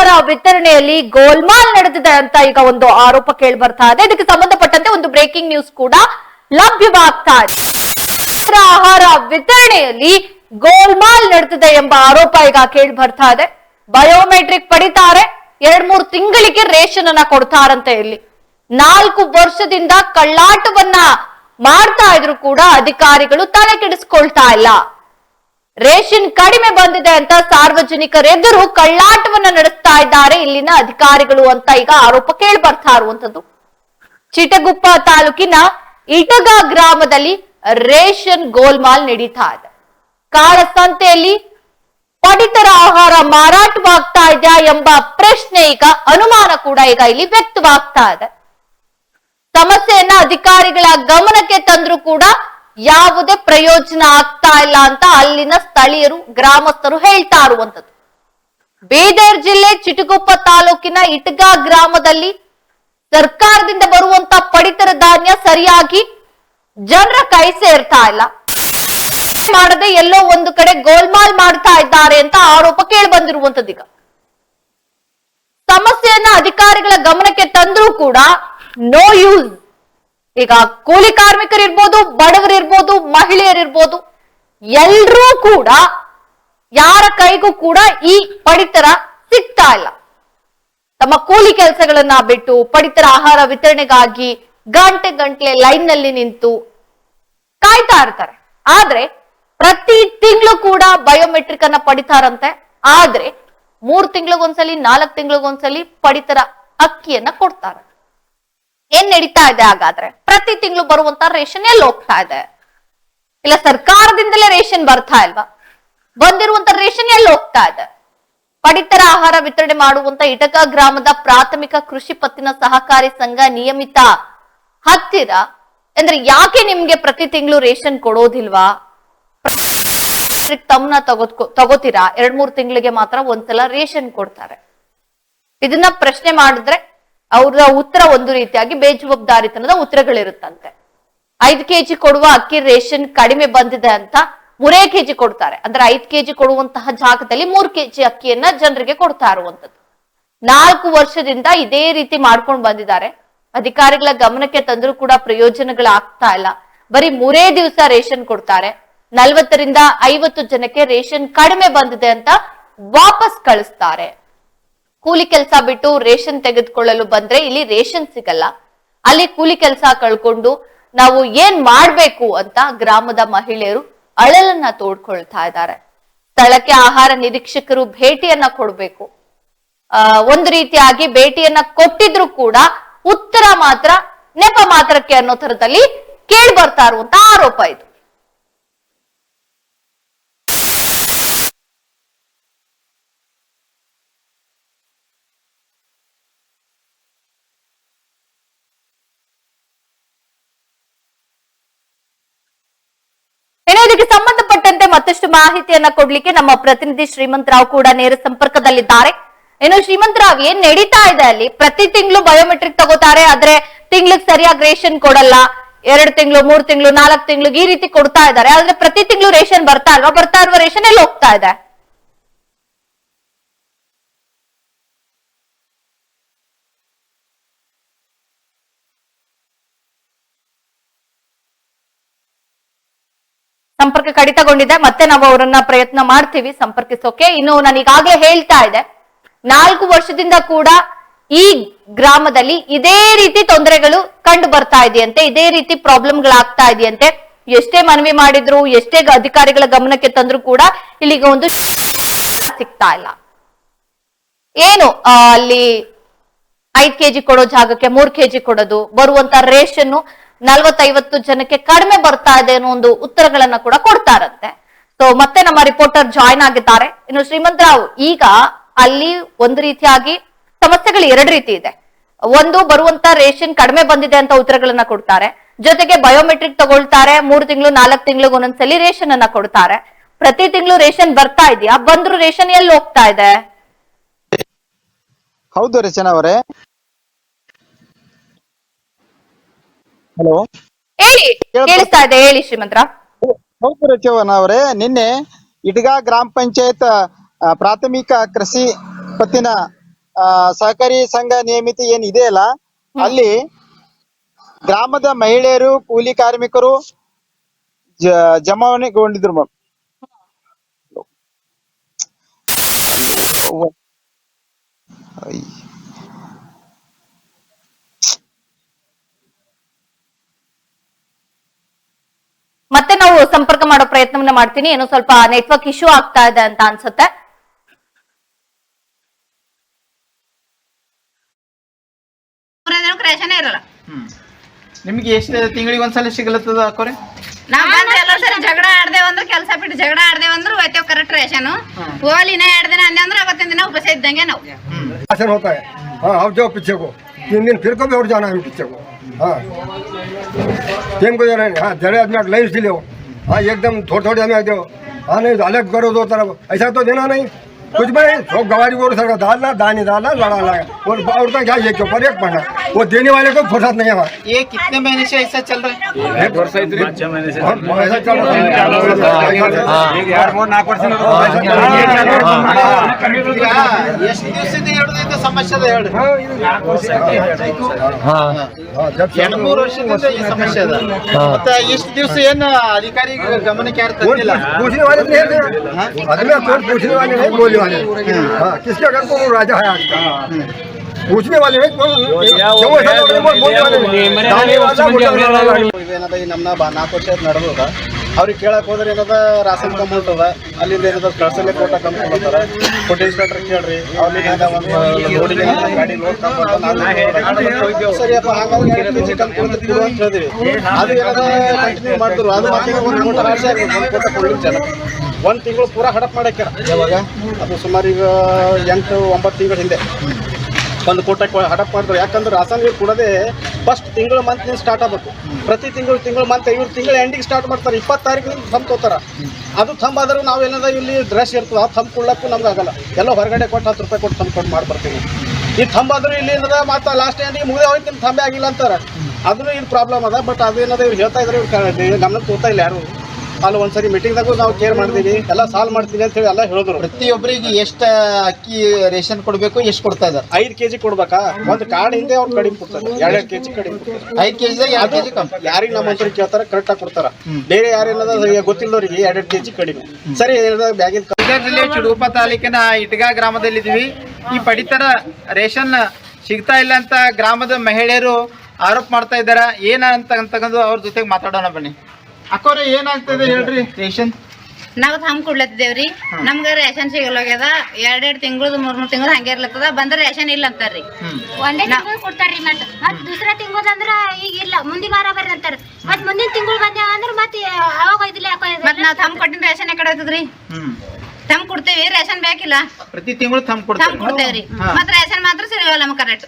ಆಹಾರ ವಿತರಣೆಯಲ್ಲಿ ಗೋಲ್ಮಾಲ್ ನಡೆದಿದೆ ಅಂತ ಈಗ ಒಂದು ಆರೋಪ ಕೇಳಿ ಬರ್ತಾ ಇದೆ. ಇದಕ್ಕೆ ಸಂಬಂಧಪಟ್ಟಂತೆ ಒಂದು ಬ್ರೇಕಿಂಗ್ ನ್ಯೂಸ್ ಕೂಡ ಲಭ್ಯವಾಗ್ತಾ ಇದೆ. ಆಹಾರ ವಿತರಣೆಯಲ್ಲಿ ಗೋಲ್ಮಾಲ್ ನಡೆದಿದೆ ಎಂಬ ಆರೋಪ ಈಗ ಕೇಳಿ ಬರ್ತಾ ಇದೆ. ಬಯೋಮೆಟ್ರಿಕ್ ಪಡಿತಾರೆ. ಎರಡ್ ಮೂರು ತಿಂಗಳಿಗೆ ರೇಷನ್ ಅನ್ನ ಕೊಡ್ತಾರಂತೆ ಇಲ್ಲಿ. ನಾಲ್ಕು ವರ್ಷದಿಂದ ಕಳ್ಳಾಟವನ್ನ ಮಾಡ್ತಾ ಇದ್ರು ಕೂಡ ಅಧಿಕಾರಿಗಳು ತಲೆ ಕೆಡಿಸ್ಕೊಳ್ತಾ ಇಲ್ಲ. ರೇಷನ್ ಕಡಿಮೆ ಬಂದಿದೆ ಅಂತ ಸಾರ್ವಜನಿಕರೆದುರು ಕಳ್ಳಾಟವನ್ನ ನಡೆಸ್ತಾ ಇದ್ದಾರೆ ಇಲ್ಲಿನ ಅಧಿಕಾರಿಗಳು ಅಂತ ಈಗ ಆರೋಪ ಕೇಳಿ ಬರ್ತಾ ಇರುವಂತದ್ದು ಚಿಟಗುಪ್ಪ ತಾಲೂಕಿನ ಇಟಗ ಗ್ರಾಮದಲ್ಲಿ ರೇಷನ್ ಗೋಲ್ಮಾಲ್ ನಡೀತಾ ಇದೆ. ಕಾಳಸಂತೆಯಲ್ಲಿ ಪಡಿತರ ಆಹಾರ ಮಾರಾಟವಾಗ್ತಾ ಇದೆಯಾ ಎಂಬ ಪ್ರಶ್ನೆ ಈಗ ಅನುಮಾನ ಕೂಡ ಈಗ ಇಲ್ಲಿ ವ್ಯಕ್ತವಾಗ್ತಾ ಇದೆ. ಸಮಸ್ಯೆಯನ್ನ ಅಧಿಕಾರಿಗಳ ಗಮನಕ್ಕೆ ತಂದ್ರೂ ಕೂಡ ಯಾವುದೇ ಪ್ರಯೋಜನ ಆಗ್ತಾ ಇಲ್ಲ ಅಂತ ಅಲ್ಲಿನ ಸ್ಥಳೀಯರು, ಗ್ರಾಮಸ್ಥರು ಹೇಳ್ತಾ ಇರುವಂತದ್ದು ಬೀದರ್ ಜಿಲ್ಲೆ ಚಿಟಗುಪ್ಪ ತಾಲೂಕಿನ ಇಟಗಾ ಗ್ರಾಮದಲ್ಲಿ ಸರ್ಕಾರದಿಂದ ಬರುವಂತ ಪಡಿತರ ಧಾನ್ಯ ಸರಿಯಾಗಿ ಜನರ ಕೈ ಸೇರ್ತಾ ಇಲ್ಲ. ಮಾಡದೆ ಎಲ್ಲೋ ಒಂದು ಕಡೆ ಗೋಲ್ಮಾಲ್ ಮಾಡ್ತಾ ಇದ್ದಾರೆ ಅಂತ ಆರೋಪ ಕೇಳಿ ಈಗ. ಸಮಸ್ಯೆಯನ್ನ ಅಧಿಕಾರಿಗಳ ಗಮನಕ್ಕೆ ತಂದ್ರೂ ಕೂಡ ನೋ ಯೂಸ್ ಈಗ ಕೂಲಿ ಕಾರ್ಮಿಕರಿರ್ಬೋದು, ಬಡವರಿರ್ಬೋದು, ಮಹಿಳೆಯರಿರ್ಬೋದು, ಎಲ್ರೂ ಕೂಡ ಯಾರ ಕೈಗೂ ಕೂಡ ಈ ಪಡಿತರ ಸಿಗ್ತಾ ಇಲ್ಲ. ತಮ್ಮ ಕೂಲಿ ಕೆಲಸಗಳನ್ನ ಬಿಟ್ಟು ಪಡಿತರ ಆಹಾರ ವಿತರಣೆಗಾಗಿ ಗಂಟೆ ಗಂಟ್ಲೆ ಲೈನ್ನಲ್ಲಿ ನಿಂತು ಕಾಯ್ತಾ ಇರ್ತಾರೆ. ಆದ್ರೆ ಪ್ರತಿ ತಿಂಗಳು ಕೂಡ ಬಯೋಮೆಟ್ರಿಕ್ ಅನ್ನ ಪಡಿತಾರಂತೆ. ಆದ್ರೆ ಮೂರ್ ತಿಂಗಳಿಗೊಂದ್ಸಲಿ, ನಾಲ್ಕ್ ತಿಂಗಳಿಗೊಂದ್ಸಲಿ ಪಡಿತರ ಅಕ್ಕಿಯನ್ನ ಕೊಡ್ತಾರೆ. ಏನ್ ನಡೀತಾ ಇದೆ ಹಾಗಾದ್ರೆ? ಪ್ರತಿ ತಿಂಗಳು ಬರುವಂತ ರೇಷನ್ ಎಲ್ಲಿ ಹೋಗ್ತಾ ಇದೆ? ಇಲ್ಲ ಸರ್ಕಾರದಿಂದಲೇ ರೇಷನ್ ಬರ್ತಾ ಇಲ್ವಾ? ಬಂದಿರುವಂತ ರೇಷನ್ ಎಲ್ಲಿ ಹೋಗ್ತಾ ಇದೆ? ಪಡಿತರ ಆಹಾರ ವಿತರಣೆ ಮಾಡುವಂತ ಇಟಕ ಗ್ರಾಮದ ಪ್ರಾಥಮಿಕ ಕೃಷಿ ಪತ್ತಿನ ಸಹಕಾರಿ ಸಂಘ ನಿಯಮಿತ ಹತ್ತಿರ, ಅಂದ್ರೆ ಯಾಕೆ ನಿಮ್ಗೆ ಪ್ರತಿ ತಿಂಗಳು ರೇಷನ್ ಕೊಡೋದಿಲ್ವಾ? ತಮ್ಮನ ತಗೋತ್ಕೊ ತಗೋತೀರಾ? ಎರಡ್ ಮೂರ್ ತಿಂಗಳಿಗೆ ಮಾತ್ರ ಒಂದ್ಸಲ ರೇಷನ್ ಕೊಡ್ತಾರೆ. ಇದನ್ನ ಪ್ರಶ್ನೆ ಮಾಡಿದ್ರೆ ಅವ್ರ ಉತ್ತರ ಒಂದು ರೀತಿಯಾಗಿ ಬೇಜವಾಬ್ದಾರಿತನದ ಉತ್ತರಗಳಿರುತ್ತಂತೆ. ಐದು ಕೆಜಿ ಕೊಡುವ ಅಕ್ಕಿ ರೇಷನ್ ಕಡಿಮೆ ಬಂದಿದೆ ಅಂತ ಮೂರೇ ಕೆಜಿ ಕೊಡ್ತಾರೆ. ಅಂದ್ರೆ ಐದ್ ಕೆಜಿ ಕೊಡುವಂತಹ ಜಾಗದಲ್ಲಿ ಮೂರ್ ಕೆಜಿ ಅಕ್ಕಿಯನ್ನ ಜನರಿಗೆ ಕೊಡ್ತಾ ಇರುವಂತದ್ದು ನಾಲ್ಕು ವರ್ಷದಿಂದ ಇದೇ ರೀತಿ ಮಾಡ್ಕೊಂಡು ಬಂದಿದ್ದಾರೆ. ಅಧಿಕಾರಿಗಳ ಗಮನಕ್ಕೆ ತಂದ್ರೂ ಕೂಡ ಪ್ರಯೋಜನಗಳಾಗ್ತಾ ಇಲ್ಲ. ಬರೀ ಮೂರೇ ದಿವಸ ರೇಷನ್ ಕೊಡ್ತಾರೆ. ನಲ್ವತ್ತರಿಂದ ಐವತ್ತು ಜನಕ್ಕೆ ರೇಷನ್ ಕಡಿಮೆ ಬಂದಿದೆ ಅಂತ ವಾಪಸ್ ಕಳಿಸ್ತಾರೆ. ಕೂಲಿ ಕೆಲಸ ಬಿಟ್ಟು ರೇಷನ್ ತೆಗೆದುಕೊಳ್ಳಲು ಬಂದ್ರೆ ಇಲ್ಲಿ ರೇಷನ್ ಸಿಗಲ್ಲ. ಅಲ್ಲಿ ಕೂಲಿ ಕೆಲಸ ಕಳ್ಕೊಂಡು ನಾವು ಏನ್ ಮಾಡ್ಬೇಕು ಅಂತ ಗ್ರಾಮದ ಮಹಿಳೆಯರು ಅಳಲನ್ನ ತೋಡ್ಕೊಳ್ತಾ ಇದ್ದಾರೆ. ಸ್ಥಳಕ್ಕೆ ಆಹಾರ ನಿರೀಕ್ಷಕರು ಭೇಟಿಯನ್ನ ಕೊಡ್ಬೇಕು. ಆ, ಒಂದು ರೀತಿಯಾಗಿ ಭೇಟಿಯನ್ನ ಕೊಟ್ಟಿದ್ರು ಕೂಡ ಉತ್ತರ ಮಾತ್ರ, ನೆಪ ಮಾತ್ರಕ್ಕೆ ಅನ್ನೋ ತರದಲ್ಲಿ ಕೇಳಿ ಬರ್ತಾ ಇರುವಂತ ಆರೋಪ ಇದು ಇನ್ನು ಇದಕ್ಕೆ ಸಂಬಂಧಪಟ್ಟಂತೆ ಮತ್ತಷ್ಟು ಮಾಹಿತಿಯನ್ನ ಕೊಡ್ಲಿಕ್ಕೆ ನಮ್ಮ ಪ್ರತಿನಿಧಿ ಶ್ರೀಮಂತರಾವ್ ಕೂಡ ನೇರ ಸಂಪರ್ಕದಲ್ಲಿದ್ದಾರೆ. ಏನು ಶ್ರೀಮಂತರಾವ್ ಏನ್ ನಡೀತಾ ಇದೆ ಅಲ್ಲಿ? ಪ್ರತಿ ತಿಂಗಳು ಬಯೋಮೆಟ್ರಿಕ್ ತಗೋತಾರೆ, ಆದ್ರೆ ತಿಂಗ್ಳಿಗೆ ಸರಿಯಾಗಿ ರೇಷನ್ ಕೊಡಲ್ಲ. ಎರಡ್ ತಿಂಗಳು, ಮೂರ್ ತಿಂಗಳು, ನಾಲ್ಕು ತಿಂಗಳು ಈ ರೀತಿ ಕೊಡ್ತಾ ಇದ್ದಾರೆ. ಆದ್ರೆ ಪ್ರತಿ ತಿಂಗಳು ರೇಷನ್ ಬರ್ತಾ ಇಲ್ವಾ? ಬರ್ತಾ ಇರುವ ರೇಷನ್ ಎಲ್ಲಿ ಹೋಗ್ತಾ ಇದೆ? ಸಂಪರ್ಕ ಕಡಿತಗೊಂಡಿದೆ. ಮತ್ತೆ ನಾವು ಅವರನ್ನ ಪ್ರಯತ್ನ ಮಾಡ್ತೀವಿ ಸಂಪರ್ಕಿಸೋಕೆ. ಇನ್ನು ನಾನು ಈಗಾಗಲೇ ಹೇಳ್ತಾ ಇದೆ ನಾಲ್ಕು ವರ್ಷದಿಂದ ಕೂಡ ಈ ಗ್ರಾಮದಲ್ಲಿ ಇದೇ ರೀತಿ ತೊಂದರೆಗಳು ಕಂಡು ಬರ್ತಾ ಇದೆಯಂತೆ, ಇದೇ ರೀತಿ ಪ್ರಾಬ್ಲಮ್ಗಳಾಗ್ತಾ ಇದೆಯಂತೆ. ಎಷ್ಟೇ ಮನವಿ ಮಾಡಿದ್ರು, ಎಷ್ಟೇ ಅಧಿಕಾರಿಗಳ ಗಮನಕ್ಕೆ ತಂದ್ರು ಕೂಡ ಇಲ್ಲಿಗೆ ಒಂದು ಸಿಗ್ತಾ ಇಲ್ಲ. ಏನು ಅಲ್ಲಿ ಐದ್ ಕೆಜಿ ಕೊಡೋ ಜಾಗಕ್ಕೆ ಮೂರ್ ಕೆಜಿ ಕೊಡೋದು, ಬರುವಂತ ರೇಷನ್ ನಲ್ವತ್ತೈವತ್ತು ಜನಕ್ಕೆ ಕಡಿಮೆ ಬರ್ತಾ ಇದೆ ಅನ್ನೋ ಒಂದು ಉತ್ತರಗಳನ್ನ ಕೂಡ ಕೊಡ್ತಾರಂತೆ. ಸೊ ಮತ್ತೆ ನಮ್ಮ ರಿಪೋರ್ಟರ್ ಜಾಯ್ನ್ ಆಗಿದ್ದಾರೆ. ಇನ್ನು ಶ್ರೀಮಂತ್ ರಾವ್, ಈಗ ಅಲ್ಲಿ ಒಂದು ರೀತಿಯಾಗಿ ಸಮಸ್ಯೆಗಳು ಎರಡು ರೀತಿ ಇದೆ. ಒಂದು, ಬರುವಂತ ರೇಷನ್ ಕಡಿಮೆ ಬಂದಿದೆ ಅಂತ ಉತ್ತರಗಳನ್ನ ಕೊಡ್ತಾರೆ. ಜೊತೆಗೆ ಬಯೋಮೆಟ್ರಿಕ್ ತಗೊಳ್ತಾರೆ, ಮೂರು ತಿಂಗಳು, ನಾಲ್ಕು ತಿಂಗಳಿಗೆ ಒಂದೊಂದ್ಸಲಿ ರೇಷನ್ ಅನ್ನ ಕೊಡ್ತಾರೆ. ಪ್ರತಿ ತಿಂಗಳು ರೇಷನ್ ಬರ್ತಾ ಇದೆಯಾ? ಬಂದ್ರು ರೇಷನ್ ಎಲ್ಲಿ ಹೋಗ್ತಾ ಇದೆ? ಹೌದು, ರಚನಾ ಅವರೇ. ಹಲೋ? ಹೇಳಿ ಕೇಳಿಸ್ತಾ ಇದೆ. ಹೇಳಿ ಶ್ರೀಮಂತ್ರ. ಹೌದು ರಚವನ ಅವರೇ ನಿನ್ನೆ ಇಟ್ಗಾ ಗ್ರಾಮ ಪಂಚಾಯತ್ ಪ್ರಾಥಮಿಕ ಕೃಷಿ ಪತ್ತಿನ ಸಹಕಾರಿ ಸಂಘ ನಿಯಮಿತ ಏನ್ ಇದೆಯಲ್ಲ ಅಲ್ಲಿ ಗ್ರಾಮದ ಮಹಿಳೆಯರು ಕೂಲಿ ಕಾರ್ಮಿಕರು ಜಮಾವಣೆಗೊಂಡಿದ್ರು ಮ್ಯಾಮ್ ಮತ್ತೆ ನಾವು ಸಂಪರ್ಕ ಮಾಡೋ ಪ್ರಯತ್ನವನ್ನ ಮಾಡ್ತೀನಿ ಏನೋ ಸ್ವಲ್ಪ ನೆಟ್ವರ್ಕ್ ಇಶ್ಯೂ ಆಗ್ತಾ ಇದೆ ಅಂತ ಅನ್ಸುತ್ತೆ ರೇಷನ್ ಇರಲ್ಲ ಹ್ಮ್ ನಿಮ್ಗೆ ಎಷ್ಟು ತಿಂಗಳಿಗೆ ಒಂದ್ಸಲ ಸಿಗ್ಲತ್ತದ ಅಕ್ಕೋರೆ ನಾವ್ ಬಂದ್ರೆ ಎಲ್ಲ ಸರಿ ಜಗಳ ಆಡ್ದೇವ್ ಅಂದ್ರೆ ಕೆಲಸ ಬಿಟ್ಟು ಜಗಳ ಆಡ್ದೇವ್ ಅಂದ್ರೆ ಹೋಯ್ತೇವ್ ಕರೆಕ್ಟ್ ರೇಷನ್ ಹೋಲಿನ ಎರಡ್ ದಿನ ಅಂದೆ ಅಂದ್ರೆ ಅವತ್ತಿನ ದಿನ ಉಪವಾಸ ಇದ್ದಂಗೆ ನಾವು राशन होता है हाँ अब जाओ पीछे को तीन दिन फिर कभी और जाना है पीछे को हाँ કેમ કહો નહીં હા જડે આદમી લઈશ લેવો હા, એકદમ થોડી થોડી અમે દો હા, નહીં અલગ કરો તો તરફ પૈસા તો દેના નહીં. कुछ भी नहीं सब गवारी को सर डालना दानी डालना लड़ा लगा और औरतें क्या ये क्यों पर एक पढ़ना वो देने वाले को फुर्सत नहीं है वहाँ ये कितने महीने से ऐसा चल रहा है एक वर्ष और ऐसा चल ಈಗ ಎಷ್ಟು ದಿವಸದಿಂದ ಹಿಡಿದೈತೆ ಸಮಸ್ಯೆ ಅದ ಹೇಳಿ हाँ जब ಎರಡು ಮೂರು ವರ್ಷದಿಂದ ಈ ಸಮಸ್ಯೆ ಅದ ಮತ್ತೆ ಇಷ್ಟು ದಿವಸ ಏನ್ ಅಧಿಕಾರಿ ಗಮನಕ್ಕೆ ಯಾರು कौन ತಂದಿಲ್ಲ पूछने वाले नहीं थे अगले कौन पूछने वाले नहीं बोलने वाले हाँ किसके घर को राजा है आज का पूछने वाले नहीं कौन जो ऐसा लोग नहीं बोल- बोलने वाले नहीं दाने वाला, बोलने वाला नहीं। ಇದೇನದ ಈ ನಮ್ನ ಬಾ ನಾಲ್ಕು ವರ್ಷ ನಡೆದದ ಅವ್ರಿಗೆ ಕೇಳಕ್ ಹೋದ್ರೆ ಏನದ ರಾಸನ್ ಕಮ್ಮಿ ಹೊಂಟದ ಅಲ್ಲಿಂದ ಏನದ ಕಳ್ಸಲೆ ಕೋಟ ಕಮ್ಮಿ ಕೊಡ್ತಾರ ಫುಡ್ ಇನ್ಸ್ಪೆಕ್ಟರ್ ಕೇಳ್ರಿ ಅವ್ರಿಂದ ಒಂದು ಲೋಡಿಗೆ ಗಾಡಿ ಲೋಡ್ ಕಮ್ಮಿ ಸರಿಯಪ್ಪ ಹಾಗಾದ್ರೆ ಎರಡು ಕೆಜಿ ಕಮ್ಮಿ ಕೊಡ್ತೀವಿ ಕೊಡು ಅಂತ ಹೇಳಿದ್ವಿ ಅದು ಏನದ ಕಂಟಿನ್ಯೂ ಮಾಡಿದ್ರು ಅದು ಮತ್ತೆ ಒಂದು ಕೋಟ ರಾಶಿ ಆಗಿದೆ ಒಂದು ಕೋಟ ಕೊಡ್ಲಿಕ್ಕೆ ಜನ ಒಂದು ತಿಂಗಳು ಪೂರ ಹಡಪ್ ಮಾಡಕ್ಯಾರ ಯಾವಾಗ? ಅದು ಸುಮಾರು ಈಗ ಎಂಟು ಒಂಬತ್ತು ತಿಂಗಳ ಹಿಂದೆ. ಒಂದು ಕೋಟಕ್ಕೆ ಹಡಪ್ ಮಾಡಿದ್ರು. ಯಾಕಂದ್ರೆ ರಾಸಾಯನಿಕ ಕೊಡೋದೇ ಫಸ್ಟ್ ತಿಂಗಳು ಮಂತ್ನಿಂದ ಸ್ಟಾರ್ಟ್ ಆಗಬೇಕು. ಪ್ರತಿ ತಿಂಗಳು ತಿಂಗಳು ಮಂತ್ ಇವ್ರು ತಿಂಗಳು ಎಂಡಿಗೆ ಸ್ಟಾರ್ಟ್ ಮಾಡ್ತಾರೆ. ಇಪ್ಪತ್ತು ತಾರೀಕಿನಿಂದ ತೋತಾರ. ಅದು ತಂಬಾದರೂ ಆದ್ರೆ ನಾವು ಏನದ ಇಲ್ಲಿ ಡ್ರೆಸ್ ಇರ್ತದೆ ಆ ಥಂಬ್ ಕೊಡ್ಲಕ್ಕೂ ನಮ್ಗೆ ಆಗಲ್ಲ. ಎಲ್ಲ ಹೊರಗಡೆ ಕೊಟ್ಟು ಹತ್ತು ರೂಪಾಯಿ ಕೊಟ್ಟು ಥಂಬ್ ಕೊಟ್ಟು ಮಾಡ್ಬರ್ತೀವಿ ಈ ಥಂಬ್ ಆದ್ರೂ ಇಲ್ಲಿ ಏನದ ಮತ್ತೆ ಲಾಸ್ಟ್ ಎಂಡಿಗೆ ಮುಗಿದೇ ಹೋಯ್ತು ತಂಬೆ ಆಗಿಲ್ಲ ಅಂತಾರೆ. ಅದನ್ನು ಇದು ಪ್ರಾಬ್ಲಮ್ ಅದ. ಬಟ್ ಅದೇನದ ಇವ್ರು ಹೇಳ್ತಾ ಇದ್ರೆ ಇವ್ರು ಗಮನ ತೋತಾ ಇಲ್ಲ ಯಾರು. ಅಲ್ಲಿ ಒಂದ್ಸರಿ ಮೀಟಿಂಗ್ದಾಗೂ ನಾವು ಕೇರ್ ಮಾಡ್ತೀವಿ ಎಲ್ಲ ಸಾಲ್ವ್ ಮಾಡ್ತೀವಿ ಅಂತ ಹೇಳಿ ಎಲ್ಲ ಹೇಳಿದ್ರು. ಪ್ರತಿಯೊಬ್ಬರಿಗೆ ಎಷ್ಟು ಅಕ್ಕಿ ರೇಷನ್ ಕೊಡಬೇಕು ಎಷ್ಟು ಕೊಡ್ತಾ ಇದ್ದಾರೆ? ಐದು ಕೆಜಿ ಕೊಡ್ಬೇಕಾ? ಒಂದು ಕಾರ್ಡ್ ಹಿಂದೆ ಅವ್ರು ಕಡಿಮೆ ಕೊಡ್ತಾರೆ. ಎರಡೆರಡು ಕೆಜಿ ಕಡಿಮೆ ಕೊಡ್ತಾರೆ. ಐದು ಕೆಜಿದಾಗ ಎರಡು ಕೆಜಿ ಕಮ್ಮಿ. ಯಾರಿಗೆ ನಮ್ಮ ಮಂತ್ರಿ ಕೇಳ್ತಾರೆ ಕರೆಕ್ಟ್ ಆಗಿ ಕೊಡ್ತಾರ. ಬೇರೆ ಯಾರೇನದ ಗೊತ್ತಿಲ್ಲದವ್ರಿಗೆ ಎರಡೆರಡು ಕೆಜಿ ಕಡಿಮೆ. ಸರಿ ಬ್ಯಾಗಿನ ಜಿಲ್ಲೆ ಚುಡುಪ ತಾಲೂಕಿನ ಇಟ್ಗಾ ಗ್ರಾಮದಲ್ಲಿದ್ದೀವಿ. ಈ ಪಡಿತರ ರೇಷನ್ ಸಿಗ್ತಾ ಇಲ್ಲ ಅಂತ ಗ್ರಾಮದ ಮಹಿಳೆಯರು ಆರೋಪ ಮಾಡ್ತಾ ಇದ್ದಾರೆ? ಏನಂತ ಅಂತಕ್ಕಂಥದ್ದು ಅವ್ರ ಜೊತೆಗೆ ಮಾತಾಡೋಣ ಬನ್ನಿ. ಅಕ್ಕೋರೆ ಏನಾಗ್ತದೆ ಹೇಳ್ರಿ? ರೇಷನ್ ನಾವ್ ಹಮ್. ಕೊಡ್ಲತ್ತಿದೇವ್ರಿ ನಮ್ಗ ರೇಷನ್ ಸಿಗಲ್ಲೋಗ್ಯದ ಎರಡ್ ಎರಡ್ ತಿಂಗಳು ಮೂರ್ ಮೂರ್ ತಿಂಗಳು ಹಂಗೆ ಇರ್ಲತ್ತದ. ಬಂದ್ರ ರೇಷನ್ ಇಲ್ಲ ಅಂತಾರ್ರಿ. ಒಂದೇ ತಿಂಗಳು ಕೊಡ್ತಾರ್ರಿ ಮತ್ತೆ. ಮತ್ ದೂಸರಾ ತಿಂಗಳು ಅಂದ್ರ ಈಗ ಇಲ್ಲ. ಮುಂದಿನ ವಾರ ಬರ್ರಿ ಅಂತಾರ. ಮತ್ ಮುಂದಿನ ತಿಂಗಳು ಬಂದೇವ ಅಂದ್ರ ಮತ್ ಅವಾಗ ಒಯ್ದಿಲ್ಲ ಮತ್ ನಾವ್ ಥಮ್ ಕೊಟ್ಟಿನ ರೇಷನ್ ಯಾಕಡೆ ಹೋಗ್ತದ್ರಿ ತಮ್ ಕೊಡ್ತೇವಿ ರೇಷನ್ ಬೇಕಿಲ್ಲ. ಪ್ರತಿ ತಿಂಗಳು ತಮ್ ಥಮ್ ಕೊಡ್ತಾರೆ ಕೊಡ್ತೇವ್ರಿ. ಮತ್ ರೇಷನ್ ಮಾತ್ರ ಸಿಗಲ್ಲ ನಮ್ಗೆ ಕರೆಕ್ಟ್.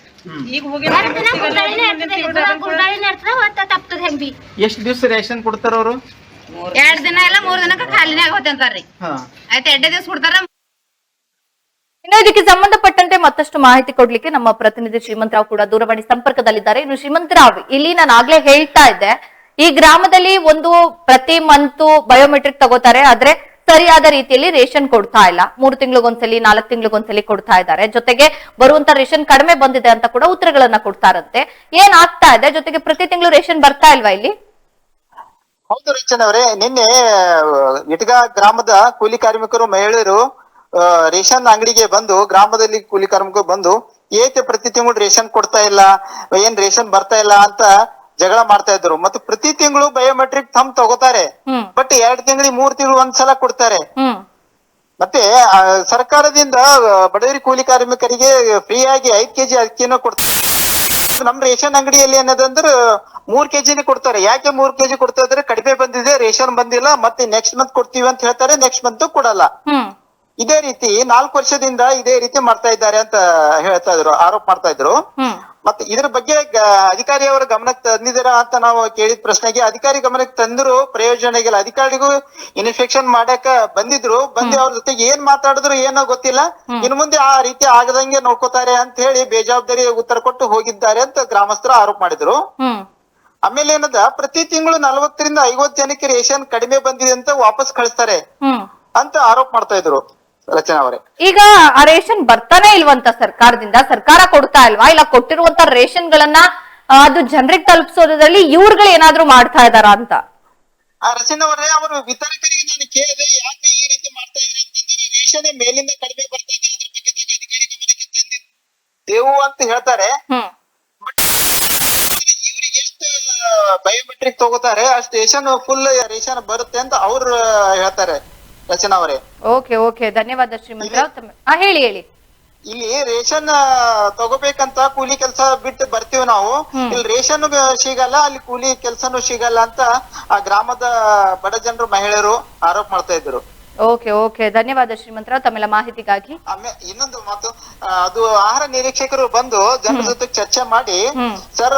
ಈಗ ಹೆಂಗ್ ಬಿ ಎಷ್ಟು ದಿವಸ ರೇಷನ್ ಕೊಡ್ತಾರ ಅವರು? ಎರಡ್ ದಿನ ಇಲ್ಲ ಮೂರ್ ದಿನಕ್ಕ ಖಾಲಿನೇ ಆಗೋತೆ ಅಂತಾರ್ರಿ ಹಾ. ಆಯ್ತು ಎರಡೇ ದಿವಸ ಕೊಡ್ತಾರ. ಇನ್ನು ಇದಕ್ಕೆ ಸಂಬಂಧಪಟ್ಟಂತೆ ಮತ್ತಷ್ಟು ಮಾಹಿತಿ ಕೊಡ್ಲಿಕ್ಕೆ ನಮ್ಮ ಪ್ರತಿನಿಧಿ ಶ್ರೀಮಂತರಾವ್ ಕೂಡ ದೂರವಾಣಿ ಸಂಪರ್ಕದಲ್ಲಿದ್ದಾರೆ. ಇನ್ನು ಶ್ರೀಮಂತರಾವ್ ಇಲ್ಲಿ ನಾನು ಆಗ್ಲೇ ಹೇಳ್ತಾ ಇದ್ದೆ ಈ ಗ್ರಾಮದಲ್ಲಿ ಒಂದು ಪ್ರತಿ ಮಂತ್ ಬಯೋಮೆಟ್ರಿಕ್ ತಗೋತಾರೆ. ಆದ್ರೆ ಸರಿಯಾದ ರೀತಿಯಲ್ಲಿ ರೇಷನ್ ಕೊಡ್ತಾ ಇಲ್ಲ. ಮೂರು ತಿಂಗಳಿಗೊಂದ್ಸಲಿ, ನಾಲ್ಕು ತಿಂಗಳಿಗೊಂದ್ಸಲಿ ಕೊಡ್ತಾ ಇದ್ದಾರೆ. ಜೊತೆಗೆ ಬರುವಂತ ರೇಷನ್ ಕಡಿಮೆ ಬಂದಿದೆ ಅಂತ ಕೂಡ ಉತ್ತರಗಳನ್ನ ಕೊಡ್ತಾರಂತೆ ಏನ್ ಆಗ್ತಾ ಇದೆ? ಜೊತೆಗೆ ಪ್ರತಿ ತಿಂಗಳು ರೇಷನ್ ಬರ್ತಾ ಇಲ್ವಾ ಇಲ್ಲಿ? ಹೌದು ರೇಷನ್ ಅವರೇ, ನಿನ್ನೆ, ಇಟಗಾ ಗ್ರಾಮದ ಕೂಲಿ ಕಾರ್ಮಿಕರು, ಮಹಿಳೆಯರು ರೇಷನ್ ಅಂಗಡಿಗೆ ಬಂದು, ಗ್ರಾಮದಲ್ಲಿ ಕೂಲಿ ಕಾರ್ಮಿಕರು ಬಂದು, ಏಕೆ ಪ್ರತಿ ತಿಂಗಳು ರೇಷನ್ ಕೊಡ್ತಾ ಇಲ್ಲ? ಏನ್ ರೇಷನ್ ಬರ್ತಾ ಇಲ್ಲ ಅಂತ ಜಗಳ ಮಾಡ್ತಾ ಇದ್ರು ಮತ್ತೆ ಪ್ರತಿ ತಿಂಗಳು ಬಯೋಮೆಟ್ರಿಕ್ ತಮ್ ತಗೋತಾರೆ. ಬಟ್ ಎರಡ್ ತಿಂಗಳಿಗೆ ಮೂರ್ ತಿಂಗಳು ಒಂದ್ಸಲ ಕೊಡ್ತಾರೆ. ಮತ್ತೆ ಸರ್ಕಾರದಿಂದ ಬಡವರಿ ಕೂಲಿ ಕಾರ್ಮಿಕರಿಗೆ ಫ್ರೀ ಆಗಿ ಐದ್ ಕೆಜಿ ಅಕ್ಕಿನ ಕೊಡ್ತಾರೆ. ನಮ್ ರೇಷನ್ ಅಂಗಡಿಯಲ್ಲಿ ಏನದಂದ್ರ ಮೂರ್ ಕೆಜಿನೇ ಕೊಡ್ತಾರೆ. ಯಾಕೆ ಮೂರ್ ಕೆಜಿ ಕೊಡ್ತಾ ಇದ್ರೆ ಕಡಿಮೆ ಬಂದಿದೆ ರೇಷನ್ ಬಂದಿಲ್ಲ. ಮತ್ತೆ ನೆಕ್ಸ್ಟ್ ಮಂತ್ ಕೊಡ್ತೀವಿ ಅಂತ ಹೇಳ್ತಾರೆ ನೆಕ್ಸ್ಟ್ ಮಂತ್ ಕೊಡಲ್ಲ. ಇದೇ ರೀತಿ ನಾಲ್ಕು ವರ್ಷದಿಂದ ಇದೇ ರೀತಿ ಮಾಡ್ತಾ ಇದ್ದಾರೆ ಅಂತ ಹೇಳ್ತಾ ಇದ್ರು ಆರೋಪ ಮಾಡ್ತಾ ಇದ್ರು. ಮತ್ತೆ ಇದ್ರ ಬಗ್ಗೆ ಅಧಿಕಾರಿ ಅವರ ಗಮನಕ್ಕೆ ತಂದಿದ್ದೀರಾ ಅಂತ ನಾವು ಕೇಳಿದ ಪ್ರಶ್ನೆಗೆ ಅಧಿಕಾರಿ ಗಮನಕ್ಕೆ ತಂದ್ರು ಪ್ರಯೋಜನ ಇಲ್ಲ ಅಧಿಕಾರಿಗೂ ಇನ್ಫೆಕ್ಷನ್ ಮಾಡಕ ಬಂದಿದ್ರು. ಬಂದು ಅವ್ರ ಜೊತೆಗೆ ಏನ್ ಮಾತಾಡಿದ್ರು ಏನೋ ಗೊತ್ತಿಲ್ಲ. ಇನ್ ಮುಂದೆ ಆ ರೀತಿ ಆಗದಂಗೆ ನೋಡ್ಕೋತಾರೆ ಅಂತ ಹೇಳಿ ಬೇಜವಾಬ್ದಾರಿ ಉತ್ತರ ಕೊಟ್ಟು ಹೋಗಿದ್ದಾರೆ ಅಂತ ಗ್ರಾಮಸ್ಥರು ಆರೋಪ ಮಾಡಿದ್ರು. ಆಮೇಲೆ ಏನದ ಪ್ರತಿ ತಿಂಗಳು ನಲವತ್ತರಿಂದ ಐವತ್ತು ಜನಕ್ಕೆ ರೇಷನ್ ಕಡಿಮೆ ಬಂದಿದೆ ಅಂತ ವಾಪಸ್ ಕಳಿಸ್ತಾರೆ ಅಂತ ಆರೋಪ ಮಾಡ್ತಾ ಇದ್ರು. ರಚನಾ ಅವರೇ. ಈಗ ಆ ರೇಷನ್ ಬರ್ತಾನೆ ಇಲ್ವಂತ ಸರ್ಕಾರದಿಂದ ಸರ್ಕಾರ ಕೊಡ್ತಾ ಇಲ್ವಾ? ಇಲ್ಲ ಕೊಟ್ಟಿರುವಂತ ರೇಷನ್ ಗಳನ್ನ ಅದು ಜನರಿಗೆ ತಲುಪಿಸೋದ್ರಲ್ಲಿ ಇವ್ರುಗಳು ಏನಾದ್ರೂ ಮಾಡ್ತಾ ಇದಾರ ಅಂತ? ಆ ರಚನಾ ಅವರೇ ಅವರು ವಿತರಕರಿಗೆ ನಾನು ಕೇಳಿದೆ ಯಾಕೆ ಈ ರೀತಿ ಮಾಡ್ತಾ ಇದ್ದೀರಿ ಅಂತಂದ್ರೆ ರೇಷನ್ ಮೇಲಿಂದ ಕಡಿಮೆ ಬರ್ತಾ ಇದೆ ಅದ್ರ ಬಗ್ಗೆ ಅಧಿಕಾರಿ ಗಮನಕ್ಕೆ ತಂದಿದ್ದೇವು ಅಂತ ಹೇಳ್ತಾರೆ. ಇವ್ರಿಗೆ ಎಷ್ಟು ಬಯೋಮೆಟ್ರಿಕ್ ತಗೋತಾರೆ ಅಷ್ಟು ರೇಷನ್ ಫುಲ್ ರೇಷನ್ ಬರುತ್ತೆ ಅಂತ ಅವ್ರು ಹೇಳ್ತಾರೆ. ರಚನಾ ಅವರೇ. Okay okay. ಧನ್ಯವಾದ ಶ್ರೀಮಂತರಾವ್ ತಮ್ಮ ಹಾ ಹೇಳಿ ಹೇಳಿ. ಇಲ್ಲಿ ರೇಷನ್ ತಗೋಬೇಕಂತ ಕೂಲಿ ಕೆಲಸ ಬಿಟ್ಟು ಬರ್ತೀವಿ ನಾವು. ಇಲ್ಲಿ ರೇಷನ್ ಸಿಗಲ್ಲ ಅಲ್ಲಿ ಕೂಲಿ ಕೆಲ್ಸನೂ ಸಿಗಲ್ಲ ಅಂತ ಆ ಗ್ರಾಮದ ಬಡ ಜನರು ಮಹಿಳೆಯರು ಆರೋಪ ಮಾಡ್ತಾ ಇದ್ರು ಓಕೆ ಓಕೆ. ಧನ್ಯವಾದ ಶ್ರೀಮಂತರಾವ್ ತಮ್ಮೆಲ್ಲ ಮಾಹಿತಿಗಾಗಿ. ಆಮೇಲೆ ಇನ್ನೊಂದು ಮಾತು. ಆ, ಅದು ಆಹಾರ ನಿರೀಕ್ಷಕರು ಬಂದು ಜನರ ಜೊತೆ ಚರ್ಚೆ ಮಾಡಿ. ಸರ್